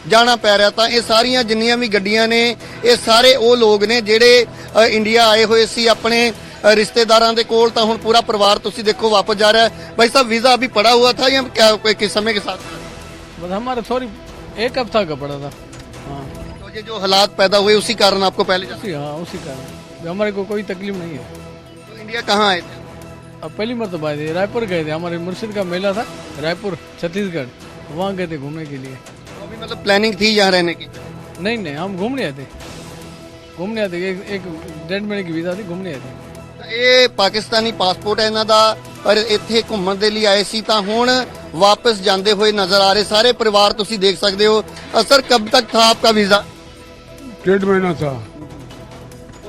ਜਾਣਾ ਪੈ ਰਿਹਾ ਤਾਂ ਇਹ ਸਾਰੀਆਂ ਜਿੰਨੀਆਂ ਵੀ ਗੱਡੀਆਂ ਨੇ ਇਹ ਸਾਰੇ ਉਹ ਲੋਕ ਨੇ ਜਿਹੜੇ ਅ, ਇੰਡੀਆ ਆਏ ਹੋਏ ਸੀ ਆਪਣੇ ਅ, ਰਿਸ਼ਤੇਦਾਰਾਂ ਦੇ ਕੋਲ ਤਾਂ ਹੁਣ ਪੂਰਾ ਪਰਿਵਾਰ ਤੁਸੀਂ ਦੇਖੋ ਵਾਪਸ ਜਾ ਰਿਹਾ ਹੈ ਭਾਈ ਸਾਹਿਬ ਵੀਜ਼ਾ अभी पड़ा हुआ था या क्या कोई किस समय के साथ बस हमारा सॉरी एक हफ्ता का पड़ा था हाँ तो ये जो हालात पैदा हुए उसी कारण आपको पहले जाना उसी हाँ उसी कारण हमारे को कोई तकलीफ नहीं है तो इंडिया कहाँ आए थे अब पहली मरतबा आए थे रायपुर गए थे हमारे मुर्शिद का मेला था रायपुर छत्तीसगढ़ वहाँ गए थे घूमने के लिए तो अभी मतलब प्लानिंग थी यहाँ रहने की नहीं नहीं हम घूमने आए थे घूमने आए थे एक, एक डेढ़ महीने की वीज़ा थी घूमने आए थे ਇਹ ਪਾਕਿਸਤਾਨੀ ਪਾਸਪੋਰਟ ਹੈ ਇਹਨਾਂ ਦਾ ਪਰ ਇੱਥੇ ਘੁੰਮਣ ਦੇ ਲਈ ਆਏ ਸੀ ਤਾਂ ਹੁਣ ਵਾਪਸ ਜਾਂਦੇ ਹੋਏ ਨਜ਼ਰ ਆ ਰਹੇ ਸਾਰੇ ਪਰਿਵਾਰ ਤੁਸੀਂ ਦੇਖ ਸਕਦੇ ਹੋ ਸਰ ਕਬ ਤੱਕ था आपका वीजा डेढ़ महीना था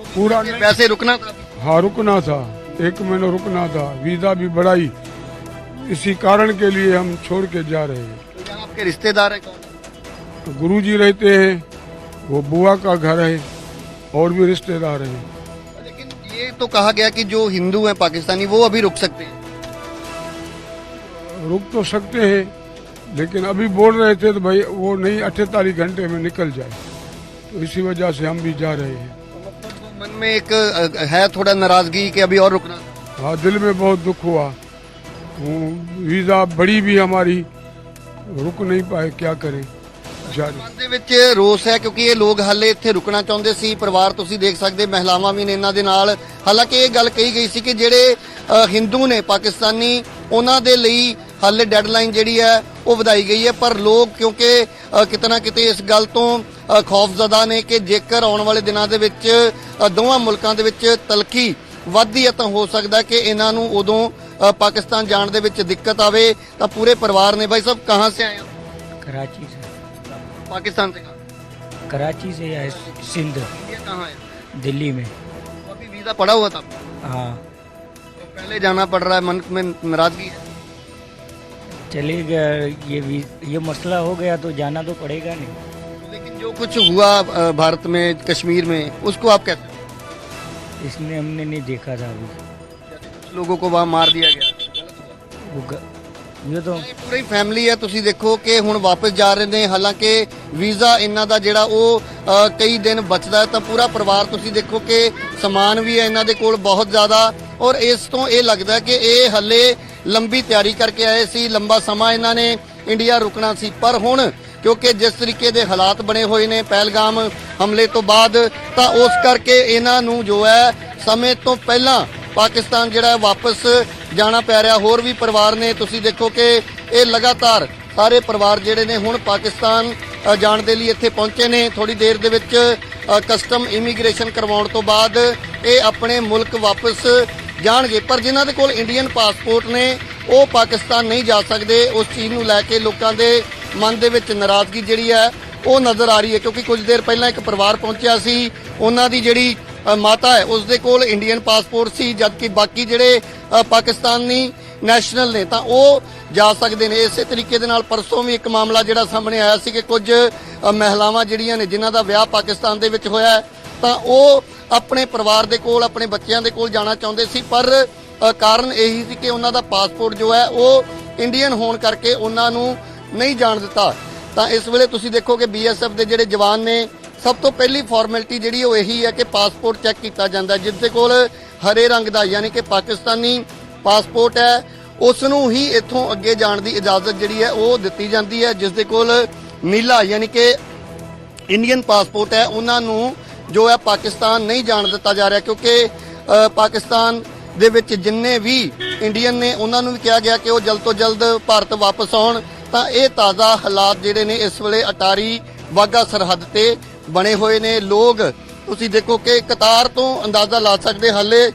पूरा नहीं वैसे रुकना था हाँ रुकना था एक महीना रुकना था वीजा भी बढ़ाई इसी कारण के लिए हम छोड़ के जा रहे हैं तो यहाँ आपके रिश्तेदार है कौन गुरु जी रहते हैं वो बुआ का घर है और भी रिश्तेदार हैं। लेकिन ये तो कहा गया कि जो हिंदू हैं पाकिस्तानी वो अभी रुक सकते हैं। रुक तो सकते हैं लेकिन अभी बोल रहे थे तो भाई वो नहीं अठेतालीस घंटे में निकल जाए। तो इसी वजह से हम भी जा रहे हैं। तो मन में एक है थोड़ा नाराज़गी कि अभी और रुकना। हाँ दिल में बहुत दुख हुआ। वीज़ा बड़ी भी हमारी रुक नहीं पाए क्या करें। जारी ਮਨ ਦੇ ਵਿੱਚ ਰੋਸ ਹੈ ਕਿਉਂਕਿ ਇਹ ਲੋਕ ਹਾਲੇ ਇੱਥੇ ਰੁਕਣਾ ਚਾਹੁੰਦੇ ਸੀ ਪਰਿਵਾਰ ਤੁਸੀਂ ਦੇਖ ਸਕਦੇ ਮਹਿਲਾਵਾਂ ਵੀ ਨੇ ਇਹਨਾਂ ਦੇ ਨਾਲ ਹਾਲਾਂਕਿ ਇਹ ਗੱਲ ਕਹੀ ਗਈ ਸੀ ਕਿ ਜਿਹੜੇ ਅ, ਹਿੰਦੂ ਨੇ ਪਾਕਿਸਤਾਨੀ ਉਹਨਾਂ ਦੇ ਲਈ ਹਾਲੇ ਡੈਡਲਾਈਨ ਜਿਹੜੀ ਹੈ ਉਹ ਵਧਾਈ ਗਈ ਹੈ ਪਰ ਲੋਕ ਕਿਉਂਕਿ ਅ, ਕਿਤੇ ਨਾ ਕਿਤੇ ਇਸ ਗੱਲ ਤੋਂ ਅ, ਖੌਫਜ਼ਦਾ ਨੇ ਕਿ ਜੇਕਰ ਆਉਣ ਵਾਲੇ ਦਿਨਾਂ ਦੇ ਵਿੱਚ ਅ, ਦੋਵਾਂ ਮੁਲਕਾਂ ਦੇ ਵਿੱਚ ਤਲਖੀ ਵੱਧਦੀ ਹੈ ਤਾਂ ਹੋ ਸਕਦਾ ਕਿ ਇਹਨਾਂ ਨੂੰ ਉਦੋਂ ਅ, ਪਾਕਿਸਤਾਨ ਜਾਣ ਦੇ ਵਿੱਚ ਦਿੱਕਤ ਆਵੇ ਤਾਂ ਪੂਰੇ ਪਰਿਵਾਰ ਨੇ ਭਾਈ ਸਾਹਿਬ ਕਹਾਂ ਸੇ ਆਏ ਹੋ कराची से पाकिस्तान से कहाँ? कराची से या सिंध? कहाँ है? दिल्ली में। तो अभी वीज़ा पड़ा हुआ था? हाँ। तो पहले जाना पड़ रहा है मन में नाराज़गी है? चलेगा ये भी ये मसला हो गया तो जाना तो पड़ेगा नहीं। लेकिन जो कुछ हुआ भारत में कश्मीर में उसको आप कहते इसमें हमने नहीं देखा था अभी। लोगों को वहाँ मार दिया गया वो ਪੂਰੀ ਫੈਮਿਲੀ ਹੈ, ਤੁਸੀਂ ਦੇਖੋ ਕਿ ਹੁਣ ਵਾਪਸ ਜਾ ਰਹੇ ਨੇ। ਹਾਲਾਂਕਿ ਵੀਜ਼ਾ ਇਹਨਾਂ ਦਾ ਜਿਹੜਾ ਉਹ ਕਈ ਦਿਨ ਬਚਦਾ ਤਾਂ ਪੂਰਾ ਪਰਿਵਾਰ ਤੁਸੀਂ ਦੇਖੋ ਕਿ ਸਮਾਨ ਵੀ ਹੈ ਇਹਨਾਂ ਦੇ ਕੋਲ ਬਹੁਤ ਜ਼ਿਆਦਾ। ਔਰ ਇਸ ਤੋਂ ਇਹ ਲੱਗਦਾ ਕਿ ਇਹ ਹੱਲੇ ਲੰਬੀ ਤਿਆਰੀ ਕਰਕੇ ਆਏ ਸੀ, ਲੰਬਾ ਸਮਾਂ ਇਹਨਾਂ ਨੇ ਇੰਡੀਆ ਰੁਕਣਾ ਸੀ। ਪਰ ਹੁਣ ਕਿਉਂਕਿ ਜਿਸ ਤਰੀਕੇ ਦੇ ਹਾਲਾਤ ਬਣੇ ਹੋਏ ਨੇ ਪਹਿਲਗਾਮ ਹਮਲੇ ਤੋਂ ਬਾਅਦ, ਤਾਂ ਉਸ ਕਰਕੇ ਇਹਨਾਂ ਨੂੰ ਜੋ ਹੈ ਸਮੇਂ ਤੋਂ ਪਹਿਲਾਂ ਪਾਕਿਸਤਾਨ ਜਿਹੜਾ ਵਾਪਸ ਜਾਣਾ ਪੈ ਰਿਹਾ। ਹੋਰ ਵੀ ਪਰਿਵਾਰ ਨੇ, ਤੁਸੀਂ ਦੇਖੋ ਕਿ ਇਹ ਲਗਾਤਾਰ ਸਾਰੇ ਪਰਿਵਾਰ ਜਿਹੜੇ ਨੇ ਹੁਣ ਪਾਕਿਸਤਾਨ ਜਾਣ ਦੇ ਲਈ ਇੱਥੇ ਪਹੁੰਚੇ ਨੇ। ਥੋੜੀ ਦੇਰ ਦੇ ਵਿੱਚ ਕਸਟਮ ਇਮੀਗ੍ਰੇਸ਼ਨ ਕਰਵਾਉਣ ਤੋਂ ਬਾਅਦ ਇਹ ਆਪਣੇ ਮੁਲਕ ਵਾਪਸ ਜਾਣਗੇ। ਪਰ ਜਿਨ੍ਹਾਂ ਦੇ ਕੋਲ ਇੰਡੀਅਨ ਪਾਸਪੋਰਟ ਨੇ, ਉਹ ਪਾਕਿਸਤਾਨ ਨਹੀਂ ਜਾ ਸਕਦੇ। ਉਸ ਚੀਜ਼ ਨੂੰ ਲੈ ਕੇ ਲੋਕਾਂ ਦੇ ਮਨ ਦੇ ਵਿੱਚ ਨਾਰਾਜ਼ਗੀ ਜਿਹੜੀ ਹੈ, ਉਹ ਨਜ਼ਰ ਆ ਰਹੀ ਹੈ। ਕਿਉਂਕਿ ਕੁਝ ਦੇਰ ਪਹਿਲਾਂ ਇੱਕ ਪਰਿਵਾਰ ਪਹੁੰਚਿਆ ਸੀ। ਉਹਨਾਂ ਦੀ ਜਿਹੜੀ ਮਾਤਾ ਹੈ ਉਸ ਦੇ ਕੋਲ ਇੰਡੀਅਨ ਪਾਸਪੋਰਟ ਸੀ, ਜਦਕਿ ਬਾਕੀ ਜਿਹੜੇ ਪਾਕਿਸਤਾਨੀ ਨੈਸ਼ਨਲ ਨੇ, ਤਾਂ ਉਹ ਜਾ ਸਕਦੇ ਨੇ। ਇਸੇ ਤਰੀਕੇ ਦੇ ਨਾਲ ਪਰਸੋਂ ਵੀ ਇੱਕ ਮਾਮਲਾ ਜਿਹੜਾ ਸਾਹਮਣੇ ਆਇਆ ਸੀ ਕਿ ਕੁਝ ਮਹਿਲਾਵਾਂ ਜਿਹੜੀਆਂ ਨੇ, ਜਿਨ੍ਹਾਂ ਦਾ ਵਿਆਹ ਪਾਕਿਸਤਾਨ ਦੇ ਵਿੱਚ ਹੋਇਆ ਤਾਂ ਉਹ ਆਪਣੇ ਪਰਿਵਾਰ ਦੇ ਕੋਲ, ਆਪਣੇ ਬੱਚਿਆਂ ਦੇ ਕੋਲ ਜਾਣਾ ਚਾਹੁੰਦੇ ਸੀ, ਪਰ ਕਾਰਨ ਇਹੀ ਸੀ ਕਿ ਉਹਨਾਂ ਦਾ ਪਾਸਪੋਰਟ ਜੋ ਹੈ, ਉਹ ਇੰਡੀਅਨ ਹੋਣ ਕਰਕੇ ਉਹਨਾਂ ਨੂੰ ਨਹੀਂ ਜਾਣ ਦਿੱਤਾ। ਤਾਂ ਇਸ ਵੇਲੇ ਤੁਸੀਂ ਦੇਖੋ ਕਿ ਬੀਐਸਐਫ ਦੇ ਜਿਹੜੇ ਜਵਾਨ ਨੇ ਸਭ ਤੋਂ ਪਹਿਲੀ ਫਾਰਮੈਲਿਟੀ ਜਿਹੜੀ ਉਹ ਇਹੀ ਹੈ ਕਿ ਪਾਸਪੋਰਟ ਚੈੱਕ ਕੀਤਾ ਜਾਂਦਾ ਜਿਸ ਦੇ ਕੋਲ ਹਰੇ ਰੰਗ ਦਾ, ਯਾਨੀ ਕਿ ਪਾਕਿਸਤਾਨੀ ਪਾਸਪੋਰਟ ਹੈ ਉਸ ਨੂੰ ਹੀ ਇੱਥੋਂ ਅੱਗੇ ਜਾਣ ਦੀ ਇਜਾਜ਼ਤ ਜਿਹੜੀ ਹੈ ਉਹ ਦਿੱਤੀ ਜਾਂਦੀ ਹੈ ਜਿਸ ਦੇ ਕੋਲ ਨੀਲਾ, ਯਾਨੀ ਕਿ ਇੰਡੀਅਨ ਪਾਸਪੋਰਟ ਹੈ, ਉਹਨਾਂ ਨੂੰ ਜੋ ਹੈ ਪਾਕਿਸਤਾਨ ਨਹੀਂ ਜਾਣ ਦਿੱਤਾ ਜਾ ਰਿਹਾ, ਕਿਉਂਕਿ ਪਾਕਿਸਤਾਨ ਦੇ ਵਿੱਚ ਜਿੰਨੇ ਵੀ ਇੰਡੀਅਨ ਨੇ, ਉਹਨਾਂ ਨੂੰ ਵੀ ਕਿਹਾ ਗਿਆ ਕਿ ਉਹ ਜਲਦ ਤੋਂ ਜਲਦ ਭਾਰਤ ਵਾਪਸ ਆਉਣ, ਤਾਂ ਇਹ ਤਾਜ਼ਾ ਹਾਲਾਤ ਜਿਹੜੇ ਨੇ, ਇਸ ਵੇਲੇ ਅਟਾਰੀ ਵਾਗਾ ਸਰਹੱਦ ਤੇ ਬਣੇ ਹੋਏ ਨੇ। ਲੋਕ, ਤੁਸੀਂ ਦੇਖੋ ਕਿ ਕਤਾਰ ਤੋਂ ਅੰਦਾਜ਼ਾ ਲਾ ਸਕਦੇ ਹਾਲੇ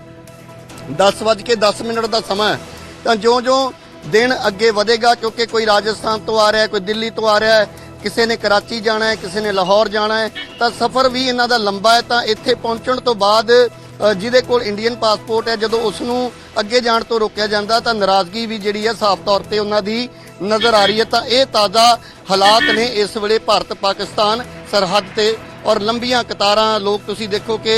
10 ਵੱਜ ਕੇ 10 ਮਿੰਟ ਦਾ ਸਮਾਂ ਤਾਂ ਜਿਉਂ-ਜਿਉਂ ਦਿਨ ਅੱਗੇ ਵਧੇਗਾ, ਕਿਉਂਕਿ ਕੋਈ ਰਾਜਸਥਾਨ ਤੋਂ ਆ ਰਿਹਾ ਕੋਈ ਦਿੱਲੀ ਤੋਂ ਆ ਰਿਹਾ ਹੈ, ਕਿਸੇ ਨੇ ਕਰਾਚੀ ਜਾਣਾ ਹੈ, ਕਿਸੇ ਨੇ ਲਾਹੌਰ ਜਾਣਾ ਹੈ, ਤਾਂ ਸਫ਼ਰ ਵੀ ਇਹਨਾਂ ਦਾ ਲੰਬਾ ਹੈ। ਤਾਂ ਇੱਥੇ ਪਹੁੰਚਣ ਤੋਂ ਬਾਅਦ ਜਿਹਦੇ ਕੋਲ ਇੰਡੀਅਨ ਪਾਸਪੋਰਟ ਹੈ, ਜਦੋਂ ਉਸ ਨੂੰ ਅੱਗੇ ਜਾਣ ਤੋਂ ਰੋਕਿਆ ਜਾਂਦਾ, ਤਾਂ ਨਾਰਾਜ਼ਗੀ ਵੀ ਜਿਹੜੀ ਹੈ, ਸਾਫ਼ ਤੌਰ ਤੇ ਉਹਨਾਂ ਦੀ ਨਜ਼ਰ ਆ ਰਹੀ ਹੈ। ਤਾਂ ਇਹ ਤਾਜ਼ਾ ਹਾਲਾਤ ਨੇ ਇਸ ਵੇਲੇ ਭਾਰਤ ਪਾਕਿਸਤਾਨ ਸਰਹੱਦ ਤੇ ਔਰ ਲੰਬੀਆਂ ਕਤਾਰਾਂ ਲੋਕ ਤੁਸੀਂ ਦੇਖੋ ਕਿ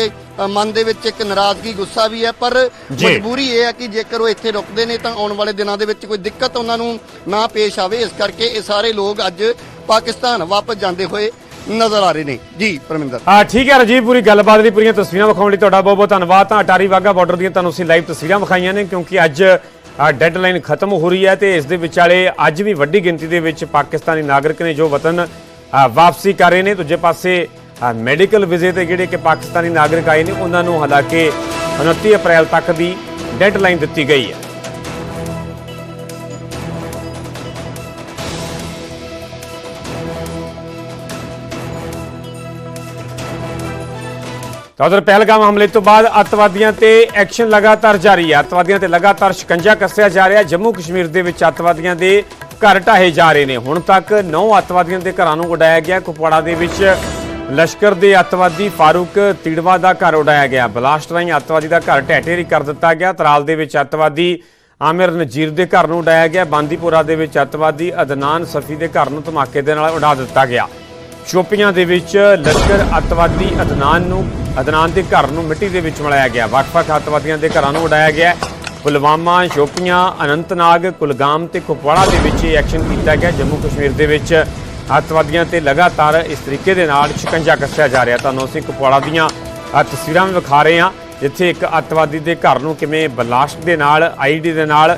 ਮਨ ਦੇ ਵਿੱਚ ਇੱਕ ਨਾਰਾਜ਼ਗੀ ਗੁੱਸਾ ਵੀ ਹੈ ਪਰ। ਮਜਬੂਰੀ ਇਹ ਹੈ ਕਿ ਜੇਕਰ ਉਹ ਇੱਥੇ ਰੁਕਦੇ ਨੇ ਤਾਂ ਆਉਣ ਵਾਲੇ ਦਿਨਾਂ ਦੇ ਵਿੱਚ ਕੋਈ ਦਿੱਕਤ ਉਹਨਾਂ ਨੂੰ ਨਾ ਪੇਸ਼ ਆਵੇ। ਇਸ ਕਰਕੇ ਇਹ ਸਾਰੇ ਲੋਕ ਅੱਜ ਪਾਕਿਸਤਾਨ ਵਾਪਸ ਜਾਂਦੇ ਹੋਏ ਨਜ਼ਰ ਆ ਰਹੇ ਨੇ। ਜੀ ਪਰਮਿੰਦਰ। ਹਾਂ ਠੀਕ ਹੈ ਰਜੀਵ ਪੂਰੀ ਗੱਲਬਾਤ ਦੀ ਪੂਰੀਆਂ ਤਸਵੀਰਾਂ ਵਿਖਾਉਣ ਲਈ ਤੁਹਾਡਾ ਬਹੁਤ ਬਹੁਤ ਧੰਨਵਾਦ। ਤਾਂ ਅਟਾਰੀ ਵਾਗਾ ਬਾਰਡਰ ਦੀਆਂ ਤੁਹਾਨੂੰ ਅਸੀਂ ਲਾਈਵ ਤਸਵੀਰਾਂ ਵਿਖਾਈਆਂ ਨੇ ਕਿਉਂਕਿ ਅੱਜ ਡੈਡਲਾਈਨ ਖਤਮ ਹੋ ਰਹੀ ਹੈ ਤੇ ਇਸ ਦੇ ਵਿਚਾਲੇ ਅੱਜ ਵੀ ਵੱਡੀ ਗਿਣਤੀ ਦੇ ਵਿੱਚ ਪਾਕਿਸਤਾਨੀ ਨਾਗਰਿਕ ਨੇ ਜੋ ਵਤਨ ਵਾਪਸੀ ਕਰ ਰਹੇ ਨੇ। ਦੂਜੇ ਪਾਸੇ ਮੈਡੀਕਲ ਵੀਜ਼ੇ ਤੇ ਜਿਹੜੇ ਕਿ ਪਾਕਿਸਤਾਨੀ ਨਾਗਰਿਕ ਆਏ ਨੇ, ਉਹਨਾਂ ਨੂੰ ਹਾਲਾਂਕਿ 29 ਅਪ੍ਰੈਲ ਤੱਕ ਦੀ ਡੈਡਲਾਈਨ ਦਿੱਤੀ ਗਈ ਹੈ। ਤਾਂ ਉਧਰ ਪਹਿਲਗਾਮ ਹਮਲੇ ਤੋਂ ਬਾਅਦ ਅੱਤਵਾਦੀਆਂ ਤੇ ਐਕਸ਼ਨ ਲਗਾਤਾਰ ਜਾਰੀ ਹੈ। ਅੱਤਵਾਦੀਆਂ ਤੇ ਲਗਾਤਾਰ ਸ਼ਿਕੰਜਾ ਕੱਸਿਆ ਜਾ ਰਿਹਾ। ਜੰਮੂ ਕਸ਼ਮੀਰ ਦੇ ਵਿੱਚ ਅੱਤਵਾਦੀਆਂ ਦੇ ਘਰ ਢਾਹੇ ਜਾ ਰਹੇ ਨੇ। ਹੁਣ ਤੱਕ 9 ਅੱਤਵਾਦੀਆਂ ਦੇ ਘਰਾਂ ਨੂੰ ਉਡਾਇਆ ਗਿਆ। ਕੁਪਵਾੜਾ ਦੇ ਵਿੱਚ ਲਸ਼ਕਰ ਦੇ ਅੱਤਵਾਦੀ ਫਾਰੂਕ ਤੀੜਵਾ ਦਾ ਘਰ ਉਡਾਇਆ ਗਿਆ। ਬਲਾਸਟ ਰਾਹੀਂ ਅੱਤਵਾਦੀ ਦਾ ਘਰ ਢਹਿ ਢੇਰੀ ਕਰ ਦਿੱਤਾ ਗਿਆ। ਤਰਾਲ ਦੇ ਵਿੱਚ ਅੱਤਵਾਦੀ ਆਮਿਰ ਨਜੀਰ ਦੇ ਘਰ ਨੂੰ ਉਡਾਇਆ ਗਿਆ। ਬਾਂਦੀਪੁਰਾ ਦੇ ਵਿੱਚ ਅੱਤਵਾਦੀ ਅਦਨਾਨ ਸਫੀ ਦੇ ਘਰ ਨੂੰ ਧਮਾਕੇ ਦੇ ਨਾਲ ਉਡਾ ਦਿੱਤਾ ਗਿਆ। ਸ਼ੋਪੀਆਂ ਦੇ ਵਿੱਚ ਲਸ਼ਕਰ ਅੱਤਵਾਦੀ ਅਦਨਾਨ ਨੂੰ ਅਦਨਾਨ ਦੇ ਘਰ ਨੂੰ ਮਿੱਟੀ ਦੇ ਵਿੱਚ ਮਿਲਾਇਆ ਗਿਆ। ਵੱਖ-ਵੱਖ ਅੱਤਵਾਦੀਆਂ ਦੇ ਘਰਾਂ ਨੂੰ ਉਡਾਇਆ ਗਿਆ। ਪੁਲਵਾਮਾ ਸ਼ੋਪੀਆਂ ਅਨੰਤਨਾਗ, ਕੁਲਗਾਮ ਤੇ ਕੁਪਵਾੜਾ ਦੇ ਵਿੱਚ ਇਹ ਐਕਸ਼ਨ ਕੀਤਾ ਗਿਆ। ਜੰਮੂ ਕਸ਼ਮੀਰ ਦੇ ਵਿੱਚ ਅੱਤਵਾਦੀਆਂ ਤੇ ਲਗਾਤਾਰ ਇਸ ਤਰੀਕੇ ਦੇ ਨਾਲ ਸ਼ਿਕੰਜਾ ਕੱਸਿਆ ਜਾ ਰਿਹਾ। ਤੁਹਾਨੂੰ ਅਸੀਂ ਕੁਪਵਾੜਾ ਦੀਆਂ ਤਸਵੀਰਾਂ ਵੀ ਵਿਖਾ ਰਹੇ ਹਾਂ, ਜਿੱਥੇ ਇੱਕ ਅੱਤਵਾਦੀ ਦੇ ਘਰ ਨੂੰ ਕਿਵੇਂ ਬਲਾਸਟ ਦੇ ਨਾਲ ਆਈਡੀ ਦੇ ਨਾਲ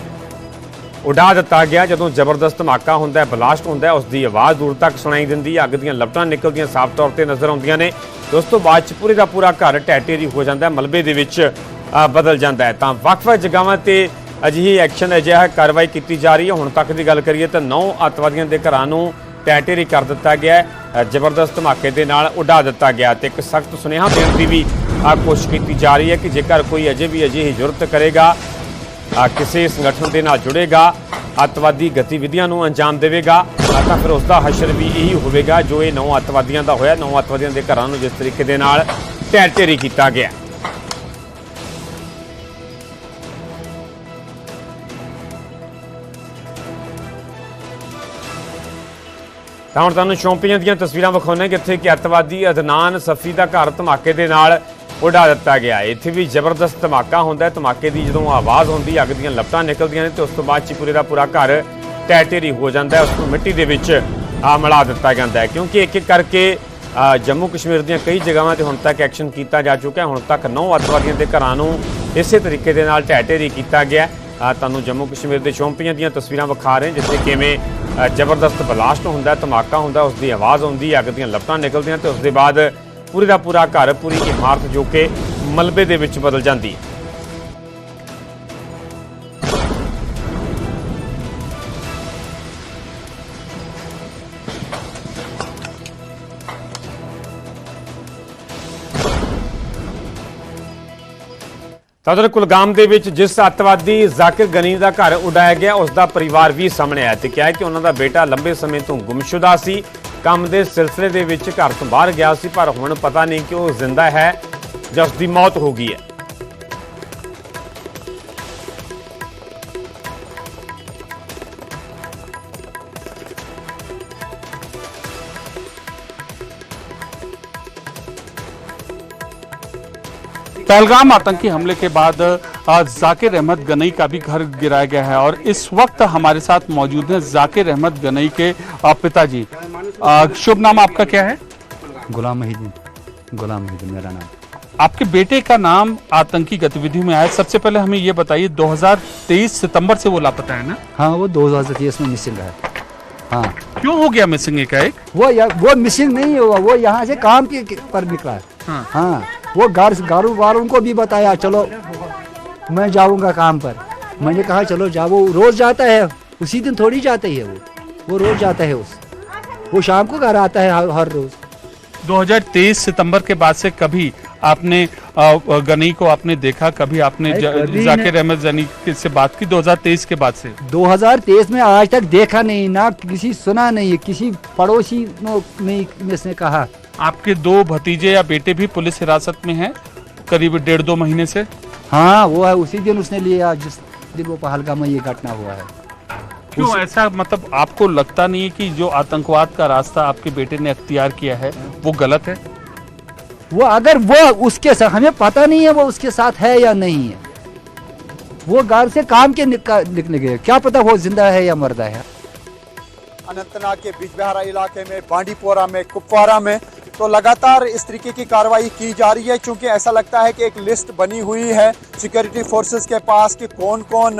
ਉਡਾ ਦਿੱਤਾ ਗਿਆ। ਜਦੋਂ ਜ਼ਬਰਦਸਤ ਧਮਾਕਾ ਹੁੰਦਾ ਹੈ ਬਲਾਸਟ ਹੁੰਦਾ ਹੈ ਉਸ ਦੀ ਆਵਾਜ਼ ਦੂਰ ਤੱਕ ਸੁਣਾਈ ਦਿੰਦੀ। ਹੈ ਅੱਗ ਦੀਆਂ ਲਪਟਾਂ ਨਿਕਲਦੀਆਂ, ਸਾਫ਼ ਤੌਰ ਤੇ ਨਜ਼ਰ ਆਉਂਦੀਆਂ ਨੇ। ਉਸ ਤੋਂ ਬਾਅਦ ਚ ਪੂਰੇ ਦਾ ਪੂਰਾ ਘਰ ਟੈਟੇਰੀ ਹੋ ਜਾਂਦਾ। ਹੈ ਮਲਬੇ ਦੇ ਵਿੱਚ ਬਦਲ ਜਾਂਦਾ ਹੈ। ਤਾਂ ਵੱਖ-ਵੱਖ ਜਗ੍ਹਾਵਾਂ ਤੇ ਅਜਿਹੀ ਐਕਸ਼ਨ ਅਜਿਹਾ ਕਾਰਵਾਈ ਕੀਤੀ ਜਾ ਰਹੀ ਹੈ। ਹੁਣ ਤੱਕ ਦੀ ਗੱਲ ਕਰੀਏ ਤਾਂ 9 ਅੱਤਵਾਦੀਆਂ ਦੇ ਘਰਾਂ ਨੂੰ ਟੈਟੇਰੀ ਕਰ ਦਿੱਤਾ ਗਿਆ ਜ਼ਬਰਦਸਤ ਧਮਾਕੇ ਦੇ ਨਾਲ ਉਡਾ ਦਿੱਤਾ ਗਿਆ ਤੇ ਇੱਕ ਸਖਤ ਸੁਨੇਹਾ ਦੇਣ ਦੀ ਵੀ ਅ, ਕੋਸ਼ਿਸ਼ ਕੀਤੀ ਜਾ ਰਹੀ ਹੈ ਕਿ ਜੇਕਰ ਕੋਈ ਅਜੇ ਵੀ ਅਜਿਹੀ ਜ਼ਰੂਰਤ ਕਰੇਗਾ ਕਿਸੇ ਸੰਗਠਨ ਦੇ ਨਾਲ ਜੁੜੇਗਾ ਅੱਤਵਾਦੀ ਗਤੀਵਿਧੀਆਂ ਨੂੰ ਅੰਜਾਮ ਦੇਵੇਗਾ ਤਾਂ ਫਿਰ ਉਸ ਦਾ ਹਸ਼ਰ ਵੀ ਇਹੀ ਹੋਵੇਗਾ ਜੋ ਇਹ ਨੌ ਅੱਤਵਾਦੀਆਂ ਦਾ ਹੋਇਆ। ਨੌ ਅੱਤਵਾਦੀਆਂ ਦੇ ਘਰਾਂ ਨੂੰ ਜਿਸ ਤਰੀਕੇ ਦੇ ਨਾਲ ਢਹਿ ਢੇਰੀ ਕੀਤਾ ਗਿਆ। ਤਾਂ ਹੁਣ ਤੁਹਾਨੂੰ ਸ਼ੌਂਪੀਆਂ ਦੀਆਂ ਤਸਵੀਰਾਂ ਵਿਖਾਉਂਦੇ ਹਾਂ, ਜਿੱਥੇ ਕਿ ਅੱਤਵਾਦੀ ਅਦਨਾਨ ਸਫੀ ਦਾ ਘਰ ਧਮਾਕੇ ਦੇ ਨਾਲ ਉਡਾ ਦਿੱਤਾ ਗਿਆ ਇੱਥੇ ਵੀ ਜ਼ਬਰਦਸਤ ਧਮਾਕਾ ਹੁੰਦਾ ਹੈ। ਧਮਾਕੇ ਦੀ ਜਦੋਂ ਆਵਾਜ਼ ਹੁੰਦੀ, ਅੱਗ ਦੀਆਂ ਲਪਟਾਂ ਨਿਕਲਦੀਆਂ ਨੇ ਤੇ ਉਸ ਤੋਂ ਬਾਅਦ ਚ ਦਾ ਪੂਰਾ ਘਰ ਢਹਿ ਢੇਰੀ ਹੋ ਜਾਂਦਾ ਹੈ। ਉਸ ਨੂੰ ਮਿੱਟੀ ਦੇ ਵਿੱਚ ਆ ਮਿਲਾ ਦਿੱਤਾ ਜਾਂਦਾ ਹੈ। ਕਿਉਂਕਿ ਇੱਕ ਇੱਕ ਕਰਕੇ ਜੰਮੂ ਕਸ਼ਮੀਰ ਦੀਆਂ ਕਈ ਜਗ੍ਹਾਵਾਂ ਤੇ ਹੁਣ ਤੱਕ ਐਕਸ਼ਨ ਕੀਤਾ ਜਾ ਚੁੱਕਾ ਹੈ। ਹੁਣ ਤੱਕ 9 ਅੱਤਵਾਦੀਆਂ ਦੇ ਘਰਾਂ ਨੂੰ ਇਸੇ ਤਰੀਕੇ ਦੇ ਨਾਲ ਢਹਿ ਢੇਰੀ ਕੀਤਾ ਗਿਆ ਤੁਹਾਨੂੰ ਜੰਮੂ ਕਸ਼ਮੀਰ ਦੇ ਸ਼ੌਂਪੀਆਂ ਦੀਆਂ ਤਸਵੀਰਾਂ ਵਿਖਾ ਰਹੇ ਜਿੱਥੇ ਕਿਵੇਂ ਜ਼ਬਰਦਸਤ ਬਲਾਸਟ ਹੁੰਦਾ ਧਮਾਕਾ ਹੁੰਦਾ ਹੈ, ਉਸ ਦੀ ਆਵਾਜ਼ ਆਉਂਦੀ ਅੱਗ ਦੀਆਂ ਲਪਟਾਂ ਨਿਕਲਦੀਆਂ ਤੇ ਉਸ ਦੇ ਬਾਅਦ ਪੂਰੇ ਦਾ ਪੂਰਾ ਘਰ ਪੂਰੀ ਇਮਾਰਤ ਜੋ ਕਿ ਮਲਬੇ ਦੇ ਵਿੱਚ ਬਦਲ ਜਾਂਦੀ ਹੈ। ਤਾਂ ਕੁਲਗਾਮ ਦੇ ਵਿੱਚ ਜਿਸ ਅੱਤਵਾਦੀ ਜ਼ਾਕਿਰ ਗਨੀ ਦਾ ਘਰ ਉਡਾਇਆ ਗਿਆ ਉਸ ਦਾ ਪਰਿਵਾਰ ਵੀ ਸਾਹਮਣੇ ਆਇਆ ਤੇ ਕਿਹਾ ਕਿ ਉਹਨਾਂ ਦਾ ਬੇਟਾ ਲੰਬੇ ਸਮੇਂ ਤੋਂ ਗੁੰਮਸ਼ੁਦਾ ਸੀ। ਕੰਮ ਦੇ ਸਿਲਸਿਲੇ ਦੇ ਵਿੱਚ ਘਰ ਤੋਂ ਬਾਹਰ ਗਿਆ ਸੀ, ਪਰ ਹੁਣ ਪਤਾ ਨਹੀਂ ਕਿ ਉਹ ਜ਼ਿੰਦਾ ਹੈ ਜਾਂ ਉਸ ਦੀ ਮੌਤ ਹੋ ਗਈ ਹੈ। पहलगाम आतंकी हमले के बाद आज जाकिर अहमद गनई का भी घर गिराया गया है और इस वक्त हमारे साथ मौजूद हैं जाकिर अहमद गनई के पिताजी। शुभ नाम आपका क्या है? गुलाम महीदीन गुलाम महीदीन मेरा नाम। आपके बेटे का नाम आतंकी गतिविधि में आया सबसे पहले हमें ये बताइए 2023 सितंबर से वो लापता है ना? हाँ वो दो हज़ार तेईस में मिसिंग है। हाँ। क्यों हो गया मिसिंग एक? वो या, वो मिसिंग नहीं हुआ वो यहाँ से काम के के- पर निकला है। हाँ। हाँ। वो घर गारू वालों को भी बताया चलो मैं जाऊँगा काम पर। मैंने कहा चलो जाओ वो रोज जाता है उसी दिन थोड़ी जाता ही है वो। वो रोज जाता है उस। वो शाम को घर आता है हर, रोज। 2023 सितंबर के बाद से कभी आपने गनी को आपने देखा? कभी आपने नहीं, जाकिर नहीं। अहमद के- से बात की 2023 के बाद से? 2023 में आज तक देखा नहीं ना किसी सुना नहीं किसी पड़ोसी नो- ने कहा। आपके दो भतीजे या बेटे भी पुलिस हिरासत में हैं करीब डेढ़ दो महीने से? हाँ वो है उसी दिन उसने लिया जिस दिन वो पहलगाम में ये घटना हुआ है। क्यों ऐसा मतलब आपको लगता नहीं है कि जो आतंकवाद का रास्ता आपके बेटे ने अख्तियार किया है वो गलत है? वो अगर वो उसके साथ हमें पता नहीं है वो उसके साथ है या नहीं है। वो घर से काम के निका- निकले गए। क्या पता वो ज़िंदा है या मर्दा है। अनंतनाग के बिजबहरा इलाके में बांडीपोरा में कुपवारा में तो लगातार इस तरीके की कार्रवाई की जा रही है, क्योंकि ऐसा लगता है कि एक लिस्ट बनी हुई है सिक्योरिटी फोर्सेस के पास कि कौन कौन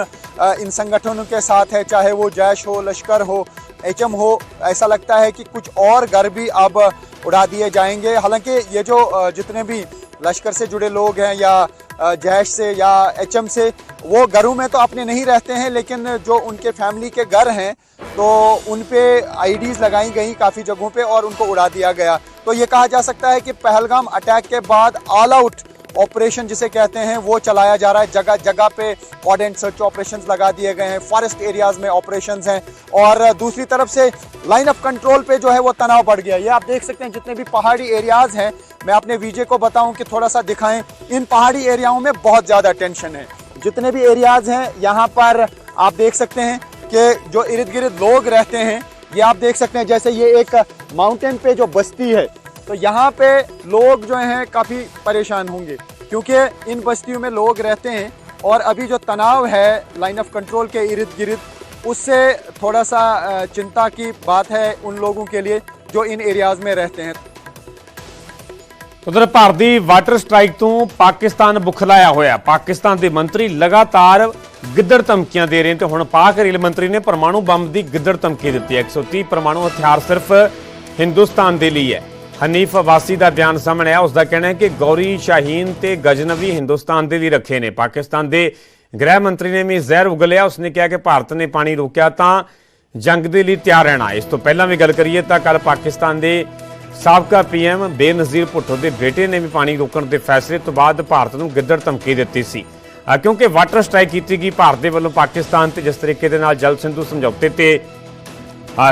इन संगठनों के साथ है, चाहे वो जैश हो, लश्कर हो, एचएम हो, ऐसा लगता है कि कुछ और घर भी अब उड़ा दिए जाएँगे। हालाँकि ये जो जितने भी लश्कर से जुड़े लोग हैं या जैश से या एचएम से, वो घरों में तो अपने नहीं रहते हैं, लेकिन जो उनके फैमिली के घर हैं तो उन पे आईडीज लगाई गई काफ़ी जगहों पे और उनको उड़ा दिया गया। तो ये कहा जा सकता है कि पहलगाम अटैक के बाद ऑल आउट ऑपरेशन जिसे कहते हैं, वो चलाया जा रहा है। जगह जगह पे कॉर्डेंट सर्च ऑपरेशंस लगा दिए गए हैं। फॉरेस्ट एरियाज़ में ऑपरेशंस हैं और दूसरी तरफ़ से लाइन ऑफ़ कंट्रोल पे जो है वो तनाव बढ़ गया ये आप देख सकते हैं, जितने भी पहाड़ी एरियाज़ हैं, मैं अपने वीजे को बताऊँ कि थोड़ा सा दिखाएँ, इन पहाड़ी एरियाओं में बहुत ज़्यादा टेंशन है। जितने भी एरियाज़ हैं, यहाँ पर आप देख सकते हैं कि जो इर्द गिर्द लोग रहते हैं, ये आप देख सकते हैं, जैसे ये एक माउंटेन पे जो बस्ती है तो यहाँ पे लोग जो हैं काफ़ी परेशान होंगे क्योंकि इन बस्तियों में लोग रहते हैं और अभी जो तनाव है लाइन ऑफ कंट्रोल के इर्द गिर्द उससे थोड़ा सा अ, चिंता की बात है उन लोगों के लिए जो इन एरियाज में रहते हैं ਉਧਰ ਭਾਰਤ ਦੀ ਵਾਟਰ ਸਟ੍ਰਾਈਕ ਤੋਂ ਪਾਕਿਸਤਾਨ ਬੁਖਲਾਇਆ ਹੋਇਆ ਪਾਕਿਸਤਾਨ ਦੇ ਮੰਤਰੀ ਲਗਾਤਾਰ ਗਿੱਦੜ ਧਮਕੀਆਂ ਦੇ ਰਹੇ ਨੇ ਤੇ ਹੁਣ ਪਾਕ ਰੇਲ ਮੰਤਰੀ ਨੇ ਪਰਮਾਣੂ ਬੰਬ ਦੀ ਗਿੱਦੜ ਧਮਕੀ ਦਿੱਤੀ ਹੈ 130 ਪਰਮਾਣੂ ਹਥਿਆਰ ਸਿਰਫ ਹਿੰਦੁਸਤਾਨ ਦੇ ਲਈ ਹੈ ਹਨੀਫ ਵਾਸੀ ਦਾ ਬਿਆਨ ਸਾਹਮਣੇ ਆਇਆ ਉਸ ਦਾ ਕਹਿਣਾ ਹੈ ਕਿ ਗੌਰੀ ਸ਼ਾਹੀਨ ਤੇ ਗਜਨਵੀ ਹਿੰਦੁਸਤਾਨ ਦੇ ਲਈ ਰੱਖੇ ਨੇ ਪਾਕਿਸਤਾਨ ਦੇ। ਗ੍ਰਹਿ ਮੰਤਰੀ ਨੇ ਵੀ ਜ਼ਹਿਰ ਉਗਲਿਆ, ਉਸਨੇ ਕਿਹਾ ਕਿ ਭਾਰਤ ਨੇ ਪਾਣੀ ਰੋਕਿਆ ਤਾਂ ਜੰਗ ਦੇ ਲਈ ਤਿਆਰ ਰਹਿਣਾ। ਇਸ ਤੋਂ ਪਹਿਲਾਂ ਵੀ ਗੱਲ ਕਰੀਏ ਤਾਂ ਕੱਲ ਪਾਕਿਸਤਾਨ ਦੇ ਸਾਬਕਾ ਪੀਐਮ ਬੇਨਜ਼ੀਰ ਭੁੱਟੋ ਦੇ ਬੇਟੇ ਨੇ ਵੀ ਪਾਣੀ ਰੋਕਣ ਦੇ ਫੈਸਲੇ ਤੋਂ ਬਾਅਦ ਭਾਰਤ ਨੂੰ ਗਿੱਦੜ ਧਮਕੀ ਦਿੱਤੀ ਸੀ। ਕਿਉਂਕਿ ਵਾਟਰ ਸਟ੍ਰਾਈਕ ਕੀਤੀ ਗਈ, ਭਾਰਤ ਦੇ ਵੱਲੋਂ ਪਾਕਿਸਤਾਨ ਤੇ ਜਿਸ ਤਰੀਕੇ ਦੇ ਨਾਲ ਜਲ ਸਿੰਧੂ ਸਮਝੌਤੇ ਤੇ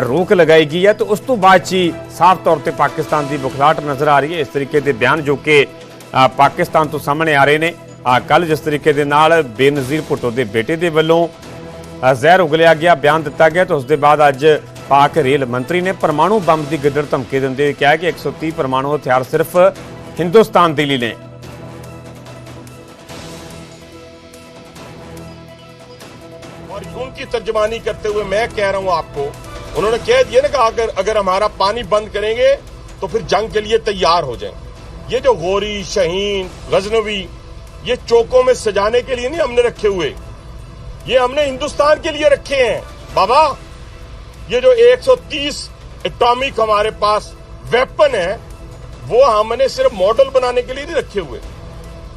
ਰੋਕ ਲਗਾਈ ਗਈ ਹੈ ਤਾਂ ਉਸ ਤੋਂ ਬਾਅਦ 'ਚ ਹੀ ਸਾਫ਼ ਤੌਰ ਤੇ ਪਾਕਿਸਤਾਨ ਦੀ ਬੁਖਲਾਹਟ ਨਜ਼ਰ ਆ ਰਹੀ ਹੈ ਇਸ ਤਰੀਕੇ ਦੇ ਬਿਆਨ ਜੋ ਕਿ ਆ, ਪਾਕਿਸਤਾਨ ਤੋਂ ਸਾਹਮਣੇ ਆ ਰਹੇ ਨੇ ਆ ਕੱਲ ਜਿਸ ਤਰੀਕੇ ਦੇ ਨਾਲ ਬੇਨਜ਼ੀਰ ਭੁੱਟੋ ਦੇ ਬੇਟੇ ਦੇ ਵੱਲੋਂ ਅ, ਜ਼ਹਿਰ ਉਗਲਿਆ ਗਿਆ ਬਿਆਨ ਦਿੱਤਾ ਗਿਆ ਤਾਂ ਉਸ ਦੇ ਬਾਅਦ ਅੱਜ ਪਾਕ ਰੇਲ ਮੰਤਰੀ ਨੇ ਪਰਮਾਣੂ ਬੰਬ ਦੀ ਗਿੱਦੜ ਧਮਕੀ ਦਿੰਦੇ ਹੋਏ ਕਿਹਾ ਕਿ 130 ਪਰਮਾਣੂ ਹਥਿਆਰ ਸਿਰਫ ਹਿੰਦੁਸਤਾਨ ਦੇ ਲਈ ਨੇ और उनकी तर्जमानी करते हुए मैं कह रहा हूं आपको उन्होंने कह दिया ना कि अगर अगर हमारा पानी बंद करेंगे तो फिर जंग के लिए तैयार हो जाएँ ये जो गोरी शहीन, गजनवी, ये चौकों में सजाने के लिए नहीं हमने रखे हुए। ये हमने हिंदुस्तान के लिए रखे हैं। बाबा, ये जो 130 एटॉमिक हमारे पास वेपन है, वो हमने सिर्फ़ मॉडल बनाने के लिए नहीं रखे हुए।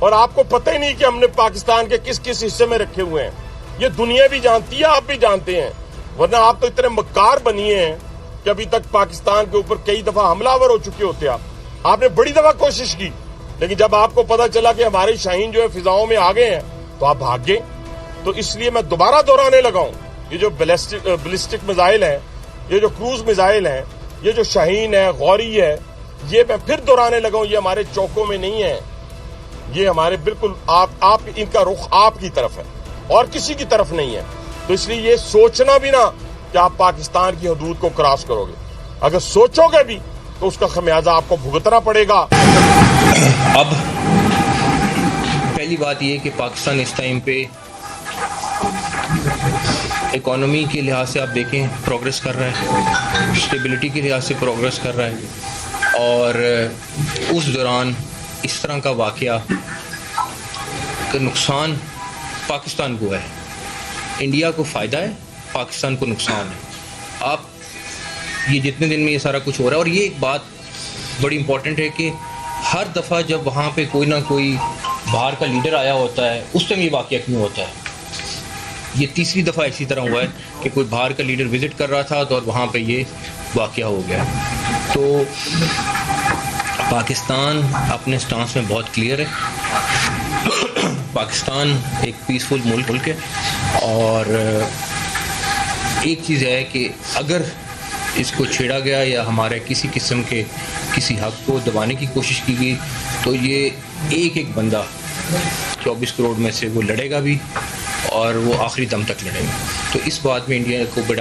और आपको पता ही नहीं कि हमने पाकिस्तान के किस किस हिस्से में रखे हुए हैं। ये दुनिया भी जानती है, आप भी जानते हैं। वरना आप तो इतने मक्कार बनिए हैं कि अभी तक पाकिस्तान के ऊपर कई दफ़ा हमलावर हो चुके होते आप। आपने बड़ी दफ़ा कोशिश की, लेकिन जब आपको पता चला कि हमारे शाहीन जो है फिजाओं में आ गए हैं तो आप भाग। गए तो इसलिए मैं दोबारा दोहराने लगा हूँ, ये जो बैलिस्टिक बलिस्टिक मिसाइल है, ये जो क्रूज मिसाइल है, ये जो शाहीन है, गौरी है, ये मैं फिर दोहराने लगा ये हमारे चौकों में नहीं है। ये हमारे बिल्कुल आप आप, इनका रुख आपकी तरफ़ है, और किसी की तरफ़ नहीं है। तो इसलिए ये सोचना भी ना कि आप पाकिस्तान की हदूद को क्रॉस करोगे। अगर सोचोगे भी तो उसका खमियाजा आपको भुगतना पड़ेगा। अब, पहली बात यह कि पाकिस्तान इस टाइम पे इकोनॉमी के लिहाज से आप देखें प्रोग्रेस कर रहा है। स्टेबिलिटी के लिहाज से प्रोग्रेस कर रहा है। और उस दौरान इस तरह का वाकया का नुकसान पाकिस्तान को है। इंडिया को फ़ायदा है, पाकिस्तान को नुकसान है। आप ये जितने दिन में ये सारा कुछ हो रहा है, और ये एक बात बड़ी इंपॉर्टेंट है कि हर दफ़ा जब वहाँ पे कोई ना कोई बाहर का लीडर आया होता है, उस टाइम ये वाक़ क्यों होता है? ये तीसरी दफ़ा इसी तरह हुआ है कि कोई बाहर का लीडर विज़िट कर रहा था तो और वहाँ पे ये वाक़ हो गया। तो पाकिस्तान अपने स्टांस में बहुत क्लियर है। पाकिस्तान एक पीसफुल मुल्क है। और एक चीज़ है कि अगर इसको छेड़ा गया या हमारे किसी किस्म के किसी हक को दबाने की कोशिश की गई तो ये एक एक बंदा 24 करोड़ में से वो लड़ेगा भी और वो आखिरी दम तक लड़ेगा। तो इस बात में इंडिया को बड़ा